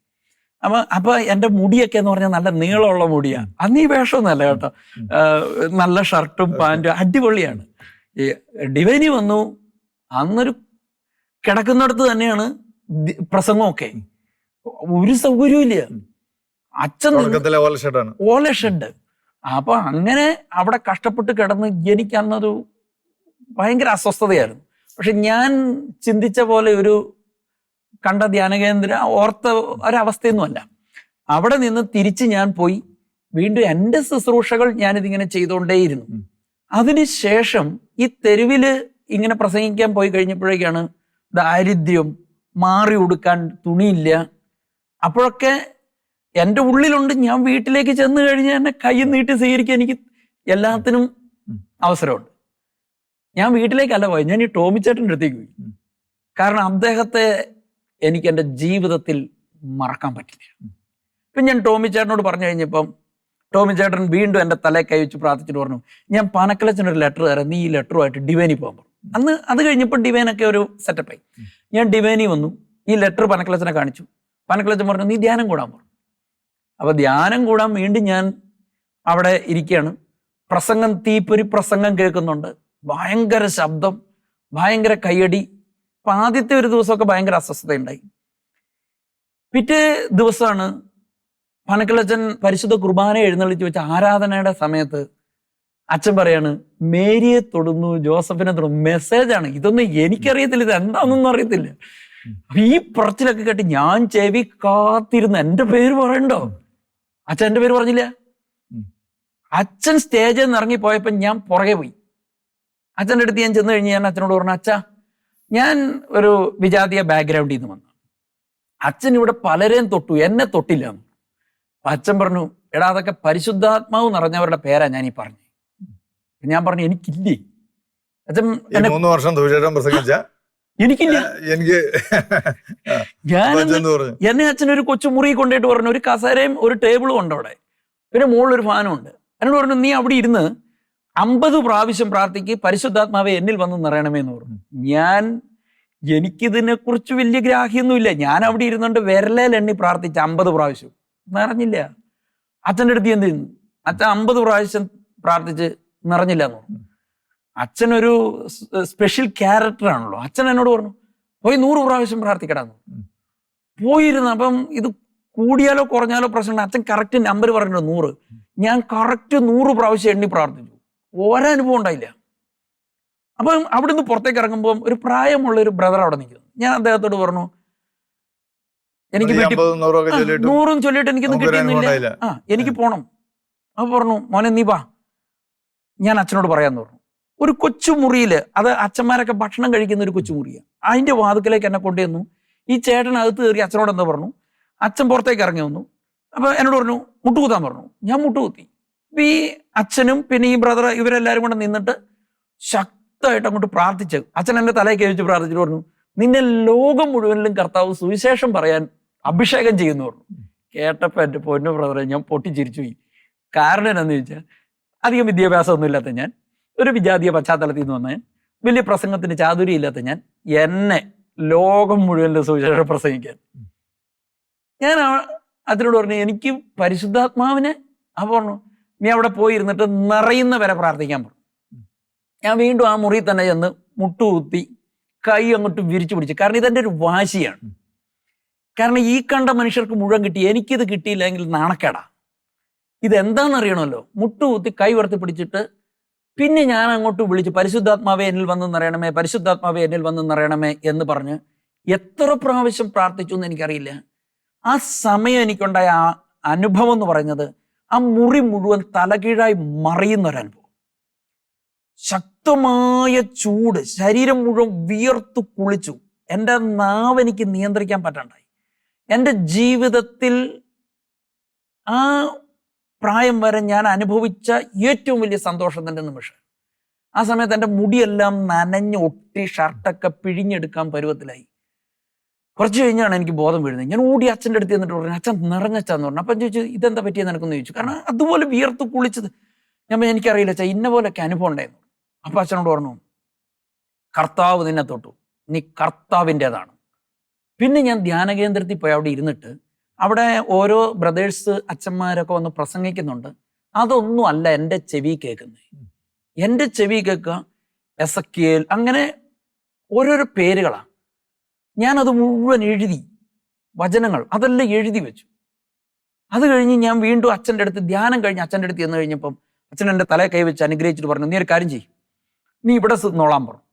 അപ്പൊ അപ്പൊ എന്റെ മുടിയൊക്കെ എന്ന് പറഞ്ഞാൽ നല്ല നീളമുള്ള മുടിയാണ് അന്ന് ഈ വേഷമൊന്നുമല്ല കേട്ടോ. നല്ല ഷർട്ടും പാന്റും അടിപൊളിയാണ്. ഈ ഡിവൈനി വന്നു. അന്നൊരു കിടക്കുന്നിടത്ത് തന്നെയാണ് പ്രസംഗമൊക്കെ. ഒരു സൗകര്യമില്ല അച്ഛൻ നിന്ന് തുടക്കത്തിലെ ഓല ഷർട്ടാണ് ഓല അപ്പൊ അങ്ങനെ അവിടെ കഷ്ടപ്പെട്ട് കിടന്ന് എനിക്ക് അന്നൊരു ഭയങ്കര അസ്വസ്ഥതയായിരുന്നു. പക്ഷെ ഞാൻ ചിന്തിച്ച പോലെ ഒരു കണ്ട ധ്യാന കേന്ദ്ര ഓർത്ത ഒരവസ്ഥയൊന്നുമല്ല. അവിടെ നിന്ന് തിരിച്ച് ഞാൻ പോയി. വീണ്ടും എന്റെ ശുശ്രൂഷകൾ ഞാനിതിങ്ങനെ ചെയ്തുകൊണ്ടേയിരുന്നു. അതിനുശേഷം ഈ തെരുവിൽ ഇങ്ങനെ പ്രസംഗിക്കാൻ പോയി കഴിഞ്ഞപ്പോഴേക്കാണ് ദാരിദ്ര്യം മാറി ഉടുക്കാൻ തുണിയില്ല. അപ്പോഴൊക്കെ എന്റെ ഉള്ളിലുണ്ട്. ഞാൻ വീട്ടിലേക്ക് ചെന്ന് കഴിഞ്ഞാൽ എന്നെ കൈ നീട്ടി സ്വീകരിക്കാൻ എനിക്ക് എല്ലാത്തിനും. അവസരമുണ്ട്. ഞാൻ വീട്ടിലേക്കല്ല പോയത് ഞാൻ ഈ ടോമിച്ചേട്ടന്റെ അടുത്തേക്ക് പോയി. കാരണം അദ്ദേഹത്തെ എനിക്ക് എന്റെ ജീവിതത്തിൽ മറക്കാൻ പറ്റില്ല. ഇപ്പം ഞാൻ ടോമിച്ചേട്ടനോട് പറഞ്ഞു കഴിഞ്ഞപ്പം ടോമിച്ചേട്ടൻ വീണ്ടും എന്റെ തലേ കൈ വെച്ച് പ്രാർത്ഥിച്ചിട്ട് പറഞ്ഞു ഞാൻ പനക്കലച്ചനൊരു ലെറ്റർ തരാം. നീ ഈ ലെറ്ററുമായിട്ട് ഡിവൈനിൽ പോകാൻ പറഞ്ഞു അന്ന് അത് കഴിഞ്ഞപ്പോൾ ഡിവൈനൊക്കെ ഒരു സെറ്റപ്പായി ഞാൻ ഡിവൈനി വന്നു. ഈ ലെറ്റർ പനക്കലച്ചനെ കാണിച്ചു. പനക്കലച്ചൻ പറഞ്ഞു നീ ധ്യാനം കൂടാൻ പറഞ്ഞു അപ്പോൾ ധ്യാനം കൂടാൻ വീണ്ടും ഞാൻ അവിടെ ഇരിക്കുകയാണ്. പ്രസംഗം തീപ്പൊരി പ്രസംഗം കേൾക്കുന്നുണ്ട്. ഭയങ്കര ശബ്ദം ഭയങ്കര കയ്യടി. അപ്പൊ ആദ്യത്തെ ഒരു ദിവസമൊക്കെ ഭയങ്കര അസ്വസ്ഥതയുണ്ടായി. പിറ്റേ ദിവസമാണ് പനക്കലച്ചൻ പരിശുദ്ധ കുർബാന എഴുന്നള്ളിച്ച് വെച്ച ആരാധനയുടെ സമയത്ത് അച്ഛൻ പറയാണ് മേരിയെ തൊടുന്നു ജോസഫിനെ തൊടുന്നു. മെസ്സേജാണ് ഇതൊന്നും എനിക്കറിയത്തില്ല. ഇത് എന്താണെന്നൊന്നും അറിയത്തില്ല. ഈ പറച്ചിലൊക്കെ കേട്ട് ഞാൻ ചെവി കാത്തിരുന്ന് എന്റെ പേര് പറയണ്ടോ? അച്ഛൻ എന്റെ പേര് പറഞ്ഞില്ല. അച്ഛൻ സ്റ്റേജിൽ നിന്ന് ഇറങ്ങി പോയപ്പോ ഞാൻ പുറകെ പോയി. അച്ഛന്റെ അടുത്ത് ഞാൻ ചെന്ന് കഴിഞ്ഞ് ഞാൻ അച്ഛനോട് പറഞ്ഞു അച്ഛാ ഞാൻ ഒരു വിജാതീയ ബാക്ക്ഗ്രൗണ്ടിൽ നിന്ന് വന്നു. അച്ഛൻ ഇവിടെ പലരെയും തൊട്ടു എന്നെ തൊട്ടില്ല അച്ഛൻ പറഞ്ഞു എടാ അതൊക്കെ പരിശുദ്ധാത്മാവ് നിറഞ്ഞവരുടെ പേരാ ഞാൻ ഈ പറഞ്ഞു ഞാൻ പറഞ്ഞു എനിക്കില്ലേ? അച്ഛൻ മൂന്ന് വർഷം സുവിശേഷം പ്രസംഗിച്ച? എനിക്കില്ല? എനിക്ക് ഞാൻ എന്നെ അച്ഛൻ ഒരു കൊച്ചു മുറി കൊണ്ടുപോയിട്ട് പറഞ്ഞു ഒരു കസേരയും ഒരു ടേബിളും ഉണ്ട് അവിടെ. പിന്നെ മുകളിൽ ഒരു ഫാനും ഉണ്ട്. എന്നോട് പറഞ്ഞു നീ അവിടെ ഇരുന്ന് അമ്പത് പ്രാവശ്യം പ്രാർത്ഥിക്ക് പരിശുദ്ധാത്മാവെ എന്നിൽ വന്ന് നിറയണമേ എന്ന് പറഞ്ഞു. ഞാൻ എനിക്കിതിനെ കുറിച്ച് വലിയ ഗ്രാഹ്യൊന്നുമില്ല ഞാൻ അവിടെ ഇരുന്നുകൊണ്ട് വിരലേൽ എണ്ണി പ്രാർത്ഥിച്ച അമ്പത് പ്രാവശ്യം. നിറഞ്ഞില്ല. അച്ഛന്റെ അടുത്ത് എന്ത് ചെയ്യുന്നു? അച്ഛൻ അമ്പത് പ്രാവശ്യം പ്രാർത്ഥിച്ച് നിറഞ്ഞില്ല എന്ന് പറഞ്ഞു അച്ഛനൊരു സ്പെഷ്യൽ ക്യാരക്ടറാണല്ലോ അച്ഛൻ എന്നോട് പറഞ്ഞു പോയി നൂറ് പ്രാവശ്യം പ്രാർത്ഥിക്കടാന്ന്. പോയിരുന്നു. അപ്പം ഇത് കൂടിയാലോ കുറഞ്ഞാലോ പ്രശ്നം അച്ഛൻ കറക്റ്റ് നമ്പർ പറഞ്ഞു നൂറ്. ഞാൻ കറക്റ്റ് നൂറ് പ്രാവശ്യം എണ്ണി പ്രാർത്ഥിച്ചു. ഒരനുഭവം ഉണ്ടായില്ല. അപ്പം അവിടുന്ന് പുറത്തേക്ക് ഇറങ്ങുമ്പോൾ ഒരു പ്രായമുള്ള ഒരു ബ്രദർ അവിടെ നിൽക്കുന്നു. ഞാൻ അദ്ദേഹത്തോട് പറഞ്ഞു എനിക്ക് നൂറും ചൊല്ലിട്ട് ചൊല്ലിയിട്ടും എനിക്കൊന്നും കിട്ടിയൊന്നുമില്ല. ആ എനിക്ക് പോണം. അപ്പൊ പറഞ്ഞു മോനെ നീ വാ. ഞാൻ അച്ഛനോട് പറയാൻ പറഞ്ഞു. ഒരു കൊച്ചു മുറിയിൽ അത് അച്ഛന്മാരൊക്കെ ഭക്ഷണം കഴിക്കുന്ന ഒരു കൊച്ചു മുറിയാണ് അതിന്റെ വാതുക്കലേക്ക് എന്നെ കൊണ്ടുവന്നു. ഈ ചേട്ടൻ അകത്ത് കയറി അച്ഛനോട് എന്താ പറഞ്ഞു? അച്ഛൻ പുറത്തേക്ക് ഇറങ്ങി വന്നു. അപ്പോൾ എന്നോട് പറഞ്ഞു മുട്ടുകുത്താൻ പറഞ്ഞു. ഞാൻ മുട്ടുകുത്തി. അപ്പൊ ഈ അച്ഛനും പിന്നെ ഈ ബ്രദർ ഇവരെല്ലാരും കൂടെ നിന്നിട്ട് ശക്തമായിട്ട് അങ്ങോട്ട് പ്രാർത്ഥിച്ചു അച്ഛൻ എന്റെ തലയിൽ കഴിച്ച് പ്രാർത്ഥിച്ചിട്ട് പറഞ്ഞു നിന്നെ ലോകം മുഴുവനിലും കർത്താവ് സുവിശേഷം പറയാൻ അഭിഷേകം ചെയ്യുന്നു പറഞ്ഞു. കേട്ടപ്പോൾ എന്റെ പൊന്നു ബ്രദറെ ഞാൻ പൊട്ടിച്ചിരിച്ചു പോയി കാരണം എന്താന്ന് ചോദിച്ചാൽ അധികം വിദ്യാഭ്യാസമൊന്നും ഇല്ലാത്ത ഞാൻ. ഒരു വിജാതീയ പശ്ചാത്തലത്തിൽ നിന്ന് വന്ന ഞാൻ. വലിയ പ്രസംഗത്തിന് ചാതുരി ഇല്ലാത്ത ഞാൻ. എന്നെ ലോകം മുഴുവന്റെ സുവിശേഷം പ്രസംഗിക്കാൻ. ഞാൻ അതിനോട് പറഞ്ഞു എനിക്ക് പരിശുദ്ധാത്മാവിനെ ആ പറഞ്ഞു നീ അവിടെ പോയി ഇരുന്നിട്ട് നിറയുന്ന വരെ പ്രാർത്ഥിക്കാൻ പറഞ്ഞു. ഞാൻ വീണ്ടും ആ മുറിയിൽ തന്നെ ചെന്ന് മുട്ടുകുത്തി കൈ അങ്ങോട്ട് വിരിച്ചു പിടിച്ചു. കാരണം ഇതെന്റെ ഒരു വാശിയാണ്. കാരണം ഈ കണ്ട മനുഷ്യർക്ക് മുഴുവൻ കിട്ടി. എനിക്കിത് കിട്ടിയില്ലെങ്കിൽ നാണക്കേടാ. ഇതെന്താണെന്നറിയണമല്ലോ? മുട്ടുകുത്തി കൈ ഉയർത്തി പിടിച്ചിട്ട് പിന്നെ ഞാൻ അങ്ങോട്ട് വിളിച്ച് പരിശുദ്ധാത്മാവെ എന്നിൽ വന്ന് നിറയണമേ പരിശുദ്ധാത്മാവെ എന്നിൽ വന്ന് നിറയണമേ എന്ന് പറഞ്ഞ് എത്ര പ്രാവശ്യം പ്രാർത്ഥിച്ചു എന്ന് എനിക്കറിയില്ല. ആ സമയം എനിക്കുണ്ടായ ആ അനുഭവം എന്ന് പറയുന്നത് ആ മുറി മുഴുവൻ തലകീഴായി മറിയുന്ന ഒരു അനുഭവം ശക്തമായ ചൂട് ശരീരം മുഴുവൻ വിയർത്തു കുളിച്ചു. എന്റെ നാവ് എനിക്ക് നിയന്ത്രിക്കാൻ പറ്റണ്ടായി. എന്റെ ജീവിതത്തിൽ ആ പ്രായം വരെ ഞാൻ അനുഭവിച്ച ഏറ്റവും വലിയ സന്തോഷം സന്തോഷത്തിന്റെ നിമിഷം. ആ സമയത്ത് എന്റെ മുടിയെല്ലാം നനഞ്ഞ് ഒട്ടി ഷർട്ടൊക്കെ പിഴിഞ്ഞെടുക്കാൻ പരുവത്തിലായി. കുറച്ച് കഴിഞ്ഞാണ് എനിക്ക് ബോധം വീഴുന്നത്. ഞാൻ ഓടി അച്ഛന്റെ അടുത്ത് എന്നിട്ട് പറഞ്ഞു അച്ഛൻ നിറഞ്ഞച്ചാന്ന് പറഞ്ഞു. അപ്പം ചോദിച്ചു ഇതെന്താ പറ്റിയെന്ന് എനിക്കൊന്ന് ചോദിച്ചു. കാരണം അതുപോലെ വിയർത്ത് കുളിച്ചത്. ഞാൻ എനിക്കറിയില്ല അച്ഛാ ഇന്ന പോലെയൊക്കെ അനുഭവം ഉണ്ടായിരുന്നു. അപ്പം അച്ഛനോട് പറഞ്ഞു കർത്താവ് നിന്നെ തൊട്ടു. നീ കർത്താവിന്റെതാണ്. പിന്നെ ഞാൻ ധ്യാന കേന്ദ്രത്തിൽ പോയി അവിടെ ഇരുന്നിട്ട് അവിടെ ഓരോ ബ്രദേഴ്സ് അച്ഛന്മാരൊക്കെ വന്ന് പ്രസംഗിക്കുന്നുണ്ട്. അതൊന്നും അല്ല എന്റെ ചെവി കേൾക്കുന്നത് എന്റെ ചെവി കേൾക്കുക എസക്കിയേൽ അങ്ങനെ ഓരോരോ പേരുകളാണ് ഞാനത് മുഴുവൻ എഴുതി വചനങ്ങൾ അതെല്ലാം എഴുതി വെച്ചു. അത് കഴിഞ്ഞ് ഞാൻ വീണ്ടും അച്ഛന്റെ അടുത്ത് ധ്യാനം കഴിഞ്ഞ് അച്ഛന്റെ അടുത്ത് ചെന്ന് കഴിഞ്ഞപ്പം അച്ഛൻ എന്റെ തലയെ കൈവച്ച് അനുഗ്രഹിച്ചിട്ട് പറഞ്ഞു നീ ഒരു കാര്യം ചെയ്യും. നീ ഇവിടെ നോളാൻ പറഞ്ഞു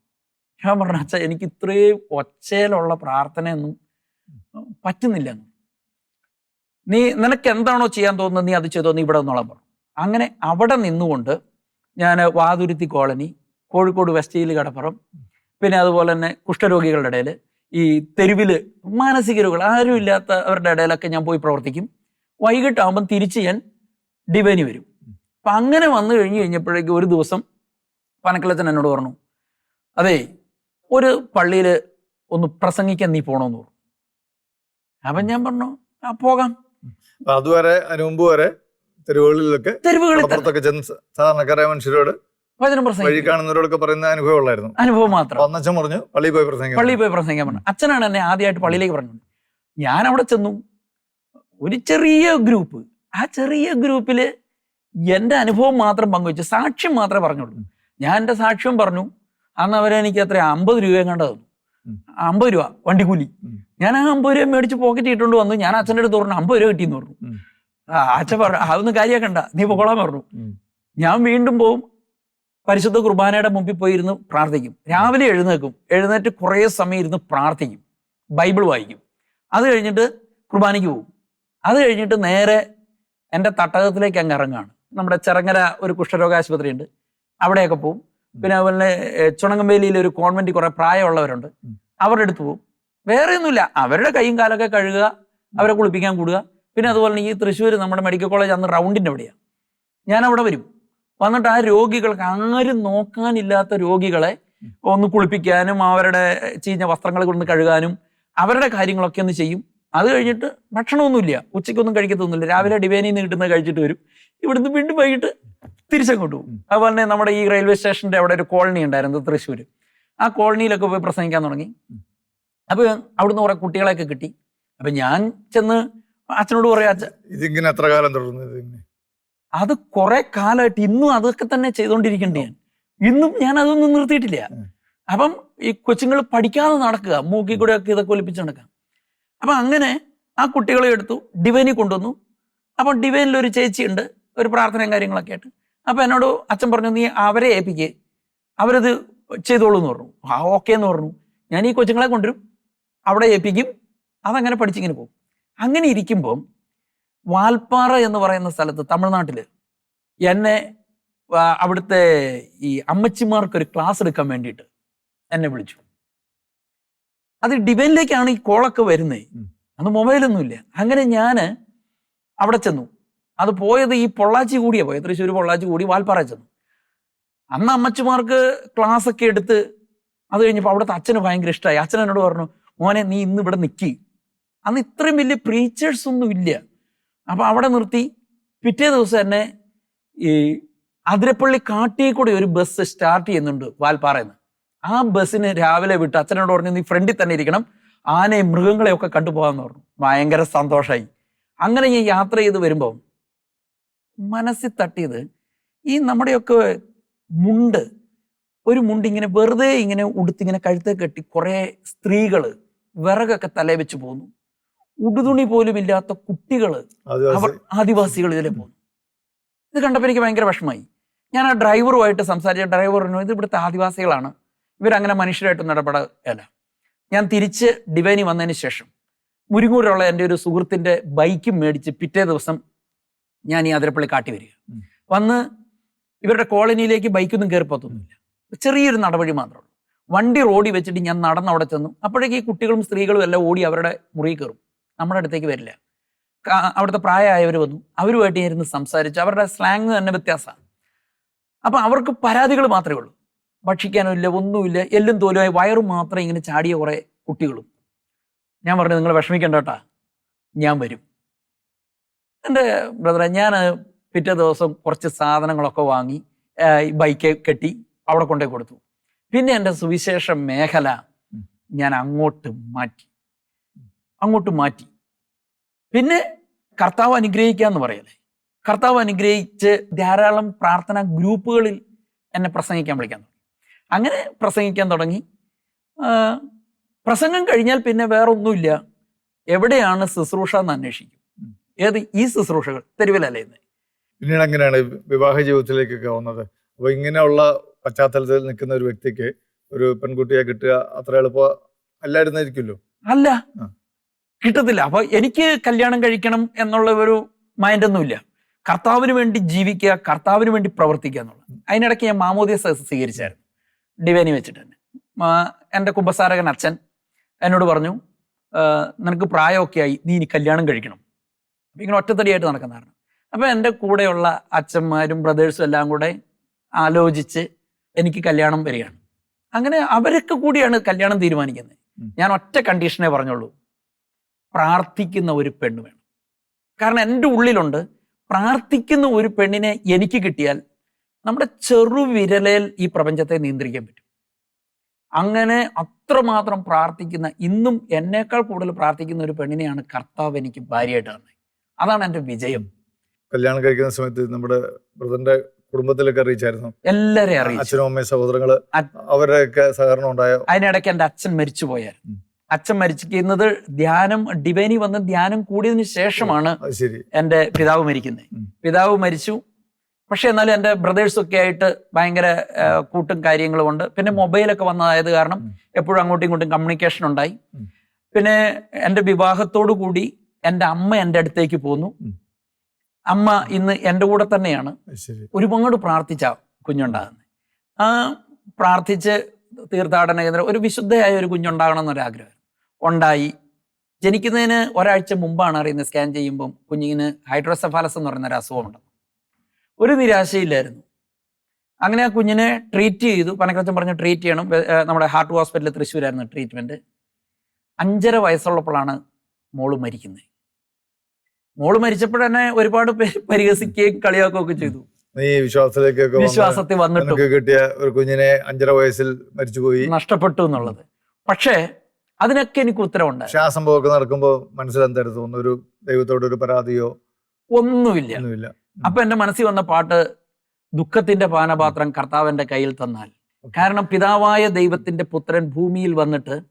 ഞാൻ പറഞ്ഞു അച്ഛൻ എനിക്ക് ഇത്രയും ഒച്ചയിലുള്ള പ്രാർത്ഥനയൊന്നും പറ്റുന്നില്ല എന്ന് നീ നിനക്ക് എന്താണോ ചെയ്യാൻ തോന്നുന്നത് നീ അത് ചെയ്തോ നീ ഇവിടെ നിന്നോളാൻ പറഞ്ഞു അങ്ങനെ അവിടെ നിന്നുകൊണ്ട് ഞാൻ Vathuruthi colony Kozhikode west jail കടപ്പുറം പിന്നെ അതുപോലെ തന്നെ കുഷ്ഠരോഗികളുടെ ഇടയിൽ ഈ തെരുവിൽ മാനസിക രോഗികൾ ആരും ഇല്ലാത്തവരുടെ ഇടയിലൊക്കെ ഞാൻ പോയി പ്രവർത്തിക്കും. വൈകിട്ടാകുമ്പം തിരിച്ച് ഞാൻ ഡിവൈനി വരും. അപ്പം അങ്ങനെ വന്നു കഴിഞ്ഞ് കഴിഞ്ഞപ്പോഴേക്കും ഒരു ദിവസം പനക്കിളച്ചൻ എന്നോട് പറഞ്ഞു അതെ ഒരു പള്ളിയിൽ ഒന്ന് പ്രസംഗിക്കാൻ നീ പോകണമെന്ന് പറഞ്ഞു. അപ്പം ഞാൻ പറഞ്ഞു ആ പോകാം. അപ്പൊ അതുവരെ അതിനു മുമ്പ് വരെ തെരുവുകളിലൊക്കെ തെരുവുകളിൽ ജന ചെന്ന് സാധാരണക്കാരായ മനുഷ്യരോട് വചനം വഴി കാണുന്നവരോടൊക്കെ പറയുന്ന അനുഭവം ഉള്ളായിരുന്നു. അനുഭവം മാത്രം. അപ്പൊ അന്നച്ഛൻ പറഞ്ഞു പള്ളിയിൽ പോയി പ്രസംഗം പള്ളിയിൽ പോയി പ്രസംഗിക്കാൻ പറഞ്ഞു. അച്ഛനാണ് എന്നെ ആദ്യമായിട്ട് പള്ളിയിലേക്ക് പറഞ്ഞത്. ഞാൻ അവിടെ ചെന്നു. ഒരു ചെറിയ ഗ്രൂപ്പ് ആ ചെറിയ ഗ്രൂപ്പിൽ എന്റെ അനുഭവം മാത്രം പങ്കുവെച്ചു സാക്ഷ്യം മാത്രമേ പറഞ്ഞുള്ളൂ. ഞാൻ എന്റെ സാക്ഷ്യം പറഞ്ഞു. അന്ന് അവരെ എനിക്ക് എത്ര അമ്പത് രൂപയും കണ്ടത്. അമ്പത് രൂപ വണ്ടിക്കൂലി. ഞാൻ ആ അമ്പത് രൂപ മേടിച്ച് പോക്കറ്റ് ഇട്ടുകൊണ്ട് വന്നു ഞാൻ അച്ഛന്റെ അടുത്ത് പറഞ്ഞു അമ്പത് രൂപ കിട്ടിയെന്ന് പറഞ്ഞു. അച്ഛൻ പറഞ്ഞു അതൊന്നും കാര്യമാക്കണ്ട നീ പൊക്കോളാൻ പറഞ്ഞു. ഞാൻ വീണ്ടും പോവും പരിശുദ്ധ കുർബാനയുടെ മുമ്പിൽ പോയി ഇരുന്ന് പ്രാർത്ഥിക്കും. രാവിലെ എഴുന്നേക്കും എഴുന്നേറ്റ് കുറേ സമയം ഇരുന്ന് പ്രാർത്ഥിക്കും. ബൈബിൾ വായിക്കും. അത് കഴിഞ്ഞിട്ട് കുർബാനയ്ക്ക് പോകും അത് കഴിഞ്ഞിട്ട് നേരെ എന്റെ തട്ടകത്തിലേക്ക് അങ്ങ് ഇറങ്ങുകയാണ്. നമ്മുടെ ചെറങ്ങര ഒരു കുഷ്ഠരോഗ ആശുപത്രി ഉണ്ട് അവിടെയൊക്കെ പോവും. പിന്നെ അതുപോലെ ചുണങ്ങമ്പേലിയിൽ ഒരു കോൺവെന്റ് കുറെ പ്രായമുള്ളവരുണ്ട്. അവരുടെ അടുത്ത് പോകും വേറെ ഒന്നുമില്ല അവരുടെ കൈയും കാലൊക്കെ കഴുകുക അവരെ കുളിപ്പിക്കാൻ കൂടുക. പിന്നെ അതുപോലെ ഈ തൃശ്ശൂർ നമ്മുടെ മെഡിക്കൽ കോളേജ് അന്ന് റൗണ്ടിന്റെ അവിടെയാണ് ഞാൻ അവിടെ വരും. വന്നിട്ട് ആ രോഗികൾക്ക് ആരും നോക്കാനില്ലാത്ത രോഗികളെ ഒന്ന് കുളിപ്പിക്കാനും അവരുടെ ചീഞ്ഞ വസ്ത്രങ്ങൾ കൊണ്ട് കഴുകാനും അവരുടെ കാര്യങ്ങളൊക്കെ ഒന്ന് ചെയ്യും. അത് കഴിഞ്ഞിട്ട് ഭക്ഷണമൊന്നുമില്ല. ഉച്ചയ്ക്കൊന്നും കഴിക്കത്തൊന്നുമില്ല. രാവിലെ ഡിവേനിൽ നിന്ന് കിട്ടുന്നത് കഴിച്ചിട്ട് വരും. ഇവിടുന്ന് വീണ്ടും വൈകിട്ട് തിരിച്ചങ്ങോട്ട് പോകും. അതുപോലെ തന്നെ നമ്മുടെ ഈ റെയിൽവേ സ്റ്റേഷന്റെ അവിടെ ഒരു കോളനി ഉണ്ടായിരുന്നു തൃശ്ശൂർ ആ കോളനിയിലൊക്കെ പോയി പ്രസംഗിക്കാൻ തുടങ്ങി. അപ്പോൾ അവിടുന്ന് കുറെ കുട്ടികളെയൊക്കെ കിട്ടി. അപ്പം ഞാൻ ചെന്ന് അച്ഛനോട് പറയാ അച്ഛൻ ഇതിങ്ങനെ എത്ര കാലം തുടർന്നു അത് കുറെ കാലമായിട്ട് ഇന്നും അതൊക്കെ തന്നെ ചെയ്തുകൊണ്ടിരിക്കണ്ടേ ഞാൻ. ഇന്നും ഞാൻ അതൊന്നും നിർത്തിയിട്ടില്ല. അപ്പം ഈ കൊച്ചുങ്ങൾ പഠിക്കാതെ നടക്കുക മൂക്കി കൂടെ ഒക്കെ ഇതൊക്കെ ഒലിപ്പിച്ച് നടക്കാം അപ്പം അങ്ങനെ ആ കുട്ടികളെ എടുത്തു ഡിവൈനിൽ കൊണ്ടുവന്നു. അപ്പം ഡിവൈനിൽ ഒരു ചേച്ചിയുണ്ട് ഒരു പ്രാർത്ഥനയും കാര്യങ്ങളൊക്കെ ആയിട്ട്. അപ്പം എന്നോട് അച്ഛൻ പറഞ്ഞു നീ അവരെ ഏൽപ്പിക്കേ. അവരത് ചെയ്തോളൂ എന്ന് പറഞ്ഞു. ആ ഓക്കെ എന്ന് പറഞ്ഞു. ഞാൻ ഈ കൊച്ചുങ്ങളെ കൊണ്ടുവരും. അവിടെ ഏൽപ്പിക്കും. അതങ്ങനെ പഠിച്ചിങ്ങനെ പോകും. അങ്ങനെ ഇരിക്കുമ്പം വാൽപ്പാറ എന്ന് പറയുന്ന സ്ഥലത്ത് തമിഴ്നാട്ടിൽ എന്നെ അവിടുത്തെ ഈ അമ്മച്ചിമാർക്ക് ഒരു ക്ലാസ് എടുക്കാൻ വേണ്ടിയിട്ട് എന്നെ വിളിച്ചു. അത് ഡിവൈനിലേക്കാണ് ഈ കോളൊക്കെ വരുന്നത് അന്ന് മൊബൈലൊന്നുമില്ല. അങ്ങനെ ഞാൻ അവിടെ ചെന്നു. അത് പോയത് ഈ പൊള്ളാച്ചി കൂടിയാ പോയത് തൃശ്ശൂർ പൊള്ളാച്ചി കൂടി വാൽപ്പാറ ചെന്നു. അന്ന് അമ്മച്ചിമാർക്ക് ക്ലാസ് ഒക്കെ എടുത്ത് അത് കഴിഞ്ഞപ്പോൾ അവിടുത്തെ അച്ഛന് ഭയങ്കര ഇഷ്ടമായി അച്ഛൻ എന്നോട് പറഞ്ഞു മോനെ നീ ഇന്ന് ഇവിടെ നിൽക്കി അന്ന് ഇത്രയും വലിയ പ്രീച്ചേഴ്സ് ഒന്നും ഇല്ല. അപ്പോൾ അവിടെ നിർത്തി. പിറ്റേ ദിവസം തന്നെ ഈ അതിരപ്പള്ളി കാട്ടിൽ കൂടി ഒരു ബസ് സ്റ്റാർട്ട് ചെയ്യുന്നുണ്ട് വാൽപ്പാറയിൽ നിന്ന്. ആ ബസ്സിന് രാവിലെ വിട്ട് അച്ഛനോട് പറഞ്ഞു നീ ഫ്രണ്ടിൽ തന്നെ ഇരിക്കണം. ആനയും മൃഗങ്ങളെയൊക്കെ കണ്ടുപോകാന്ന് പറഞ്ഞു. ഭയങ്കര സന്തോഷമായി അങ്ങനെ ഞാൻ യാത്ര ചെയ്ത് വരുമ്പോൾ മനസ്സിൽ തട്ടിയത് ഈ നമ്മുടെയൊക്കെ മുണ്ട് ഒരു മുണ്ട് ഇങ്ങനെ വെറുതെ ഇങ്ങനെ ഉടുത്തിങ്ങനെ കഴുത്തെ കെട്ടി കുറേ സ്ത്രീകൾ വിറകൊക്കെ തലേ വെച്ച് പോന്നു. ഉടുതുണി പോലും ഇല്ലാത്ത കുട്ടികൾ അവർ ആദിവാസി ആദിവാസികൾ ഇതിലെ പോകുന്നു ഇത് കണ്ടപ്പോൾ എനിക്ക് ഭയങ്കര വിഷമമായി. ഞാൻ ആ ഡ്രൈവറുമായിട്ട് സംസാരിച്ച ഡ്രൈവർ പറഞ്ഞു ഇത് ഇവിടുത്തെ ആദിവാസികളാണ്. ഇവരങ്ങനെ മനുഷ്യരായിട്ടൊന്നും ഇടപെടല ഞാൻ തിരിച്ച് ഡിവൈനി വന്നതിന് ശേഷം മുരിങ്ങൂരുള്ള എന്റെ ഒരു സുഹൃത്തിന്റെ ബൈക്ക് മേടിച്ച് പിറ്റേ ദിവസം ഞാൻ ഈ അതിരപ്പള്ളി കാട്ടി വരിക. വന്ന് ഇവരുടെ കോളനിയിലേക്ക് ബൈക്കൊന്നും കയറി പോത്തൊന്നുമില്ല ചെറിയൊരു നടപടി മാത്രമേ ഉള്ളൂ. വണ്ടി റോഡി വെച്ചിട്ട് ഞാൻ നടന്ന് അവിടെ ചെന്നു. അപ്പോഴേക്ക് ഈ കുട്ടികളും സ്ത്രീകളും എല്ലാം ഓടി അവരുടെ മുറി കയറും. നമ്മുടെ അടുത്തേക്ക് വരില്ല. അവിടുത്തെ പ്രായമായവർ വന്നു. അവരുമായിട്ട് ഞാൻ ഇരുന്ന് സംസാരിച്ചു. അവരുടെ സ്ലാങ് തന്നെ വ്യത്യാസമാണ്. അപ്പം അവർക്ക് പരാതികൾ മാത്രമേ ഉള്ളൂ. ഭക്ഷിക്കാനുമില്ല ഒന്നുമില്ല. എല്ലും തോലുമായി വയറും മാത്രം ഇങ്ങനെ ചാടിയ കുറേ കുട്ടികളും. ഞാൻ പറഞ്ഞു നിങ്ങൾ വിഷമിക്കണ്ട കേട്ടാ. ഞാൻ വരും. എന്റെ ബ്രദറെ ഞാൻ പിറ്റേ ദിവസം കുറച്ച് സാധനങ്ങളൊക്കെ വാങ്ങി ബൈക്ക് കെട്ടി അവിടെ കൊണ്ടേ കൊടുത്തു. പിന്നെ എന്റെ സുവിശേഷ മേഖല ഞാൻ അങ്ങോട്ട് മാറ്റി. അങ്ങോട്ട് മാറ്റി. പിന്നെ കർത്താവ് അനുഗ്രഹിക്കുക എന്ന് പറയല്ലേ? കർത്താവ് അനുഗ്രഹിച്ച് ധാരാളം പ്രാർത്ഥന ഗ്രൂപ്പുകളിൽ എന്നെ പ്രസംഗിക്കാൻ വിളിക്കാൻ തുടങ്ങി. അങ്ങനെ പ്രസംഗിക്കാൻ തുടങ്ങി. പ്രസംഗം കഴിഞ്ഞാൽ പിന്നെ വേറൊന്നുമില്ല. എവിടെയാണ് ശുശ്രൂഷ എന്ന് അന്വേഷിക്കും. ഏത് ഈ ശുശ്രൂഷകൾ തെരുവിലല്ലേ പിന്നീട് അങ്ങനെയാണ് വിവാഹ ജീവിതത്തിലേക്കൊക്കെ വന്നത് അപ്പൊ ഇങ്ങനെയുള്ള പശ്ചാത്തലത്തിൽ നിൽക്കുന്ന ഒരു വ്യക്തിക്ക് ഒരു പെൺകുട്ടിയെ കിട്ടുക അത്ര എളുപ്പം അല്ലായിരുന്നായിരിക്കുമല്ലോ. അല്ല. കിട്ടത്തില്ല. അപ്പൊ എനിക്ക് കല്യാണം കഴിക്കണം എന്നുള്ള ഒരു മൈൻഡ് ഒന്നുമില്ല കർത്താവിന് വേണ്ടി ജീവിക്കുക കർത്താവിന് വേണ്ടി പ്രവർത്തിക്കുക എന്നുള്ളത്. അതിനിടയ്ക്ക് ഞാൻ മാമോദിയ സ്വീകരിച്ചായിരുന്നു. ഡിവൈനി വെച്ചിട്ട് തന്നെ. എന്റെ കുമ്പസാരകൻ അച്ഛൻ എന്നോട് പറഞ്ഞു നിനക്ക് പ്രായമൊക്കെ ആയി നീ ഇനി കല്യാണം കഴിക്കണം. അപ്പൊ ഇങ്ങനെ ഒറ്റത്തടിയായിട്ട് നടക്കുന്നതാണ് അപ്പൊ എന്റെ കൂടെയുള്ള അച്ഛന്മാരും ബ്രദേഴ്സും എല്ലാം കൂടെ ആലോചിച്ച് എനിക്ക് കല്യാണം വരികയാണ്. അങ്ങനെ അവരൊക്കെ കൂടിയാണ് കല്യാണം തീരുമാനിക്കുന്നത്. ഞാൻ ഒറ്റ കണ്ടീഷനെ പറഞ്ഞുള്ളൂ. പ്രാർത്ഥിക്കുന്ന ഒരു പെണ്ണ് വേണം. കാരണം എന്റെ ഉള്ളിലുണ്ട് പ്രാർത്ഥിക്കുന്ന ഒരു പെണ്ണിനെ എനിക്ക് കിട്ടിയാൽ നമ്മുടെ ചെറുവിരലേൽ ഈ പ്രപഞ്ചത്തെ നിയന്ത്രിക്കാൻ പറ്റും. അങ്ങനെ അത്രമാത്രം പ്രാർത്ഥിക്കുന്ന ഇന്നും എന്നേക്കാൾ കൂടുതൽ പ്രാർത്ഥിക്കുന്ന ഒരു പെണ്ണിനെയാണ് കർത്താവ് എനിക്ക് ഭാര്യയായിട്ട് തന്നെ അതാണ് എന്റെ വിജയം. കല്യാണം കഴിക്കുന്ന സമയത്ത് നമ്മുടെ ബ്രദറിന്റെ കുടുംബത്തിലൊക്കെ അറിയിച്ചായിരുന്നു. എല്ലാരെയും അറിയിച്ചു. അച്ഛനും അമ്മയും സഹോദരങ്ങൾ അവരൊക്കെ അവരുടെയൊക്കെ സഹകരണം ഉണ്ടായോ? അതിനിടയ്ക്ക് എന്റെ അച്ഛൻ മരിച്ചു പോയായിരുന്നു. അച്ഛൻ മരിച്ചിരിക്കുന്നത് ധ്യാനം ഡിവൈനി വന്ന് ധ്യാനം കൂടിയതിന് ശേഷമാണ് എന്റെ പിതാവ് മരിക്കുന്നത്. പിതാവ് മരിച്ചു. പക്ഷെ എന്നാലും എന്റെ ബ്രദേഴ്സ് ഒക്കെ ആയിട്ട് ഭയങ്കര കൂട്ടും കാര്യങ്ങളും ഉണ്ട്. പിന്നെ മൊബൈലൊക്കെ വന്നതായത് കാരണം എപ്പോഴും അങ്ങോട്ടും ഇങ്ങോട്ടും കമ്മ്യൂണിക്കേഷൻ ഉണ്ടായി. പിന്നെ എന്റെ വിവാഹത്തോടു കൂടി എന്റെ അമ്മ എന്റെ അടുത്തേക്ക് പോന്നു. അമ്മ ഇന്ന് എന്റെ കൂടെ തന്നെയാണ്. ഒരുപാട് പ്രാർത്ഥിച്ച കുഞ്ഞുണ്ടാകുന്നത് ആ പ്രാർത്ഥിച്ച് തീർത്ഥാടന കേന്ദ്രം ഒരു വിശുദ്ധയായ ഒരു കുഞ്ഞുണ്ടാകണം എന്നൊരാഗ്രഹം ഉണ്ടായി. ജനിക്കുന്നതിന് ഒരാഴ്ച മുമ്പാണ് അറിയുന്നത് സ്കാൻ ചെയ്യുമ്പം കുഞ്ഞിന് ഹൈഡ്രോസഫാലസ് എന്ന് പറയുന്ന ഒരു അസുഖമുണ്ട്. ഒരു നിരാശയില്ലായിരുന്നു. അങ്ങനെ ആ കുഞ്ഞിനെ ട്രീറ്റ് ചെയ്തു. പനക്കച്ചൻ പറഞ്ഞ് ട്രീറ്റ് ചെയ്യണം. നമ്മുടെ ഹാർട്ട് ഹോസ്പിറ്റലിൽ തൃശ്ശൂരായിരുന്നു ട്രീറ്റ്മെന്റ് അഞ്ചര വയസ്സുള്ളപ്പോഴാണ് മോൾ മരിക്കുന്നത് മോൾ മരിച്ചപ്പോൾ തന്നെ ഒരുപാട് പേര് പരിഹസിക്കുകയും കളിയാക്കുകയൊക്കെ ചെയ്തു. നീ വിശ്വാസത്തിലേക്കൊക്കെ വിശ്വാസത്തിൽ വന്നിട്ട്. കിട്ടിയ ഒരു കുഞ്ഞിനെ അഞ്ചര വയസ്സിൽ മരിച്ചുപോയി നഷ്ടപ്പെട്ടു എന്നുള്ളത്. പക്ഷേ അതിനൊക്കെ എനിക്ക് ഉത്തരവുണ്ട് പക്ഷെ ആ സംഭവമൊക്കെ നടക്കുമ്പോൾ മനസ്സിലെന്തായിരുന്നു തോന്നുന്നു ഒരു ദൈവത്തോട് ഒരു പരാതിയോ? ഒന്നുമില്ല. ഒന്നുമില്ല. അപ്പൊ എന്റെ മനസ്സിൽ വന്ന പാട്ട് ദുഃഖത്തിന്റെ പാനപാത്രം കർത്താവിന്റെ കയ്യിൽ തന്നാൽ. കാരണം പിതാവായ ദൈവത്തിന്റെ പുത്രൻ ഭൂമിയിൽ വന്നിട്ട്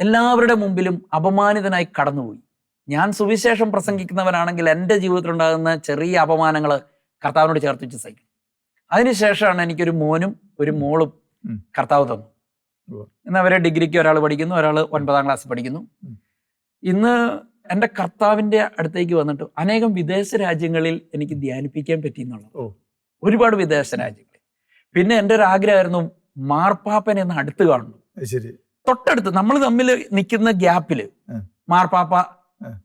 എല്ലാവരുടെ മുമ്പിലും അപമാനിതനായി കടന്നുപോയി. ഞാൻ സുവിശേഷം പ്രസംഗിക്കുന്നവനാണെങ്കിൽ എന്റെ ജീവിതത്തിലുണ്ടാകുന്ന ചെറിയ അപമാനങ്ങൾ കർത്താവിനോട് ചേർത്ത് വെച്ച് സഹിക്കും. അതിനുശേഷമാണ് എനിക്കൊരു മോനും ഒരു മോളും. കർത്താവ് തന്നു. ഇന്ന് അവരെ ഡിഗ്രിക്ക് ഒരാൾ പഠിക്കുന്നു ഒരാൾ ഒൻപതാം ക്ലാസ് പഠിക്കുന്നു. ഇന്ന് എന്റെ കർത്താവിന്റെ അടുത്തേക്ക് വന്നിട്ട് അനേകം വിദേശ രാജ്യങ്ങളിൽ എനിക്ക് ധ്യാനിപ്പിക്കാൻ പറ്റി എന്നുള്ളത്. ഒരുപാട് വിദേശ രാജ്യങ്ങളിൽ. പിന്നെ എന്റെ ഒരു ആഗ്രഹമായിരുന്നു മാർപ്പാപ്പനെ ഒന്ന് അടുത്ത് കാണുന്നു തൊട്ടടുത്ത് നമ്മൾ തമ്മിൽ നിൽക്കുന്ന ഗ്യാപ്പിൽ. മാർപ്പാപ്പ.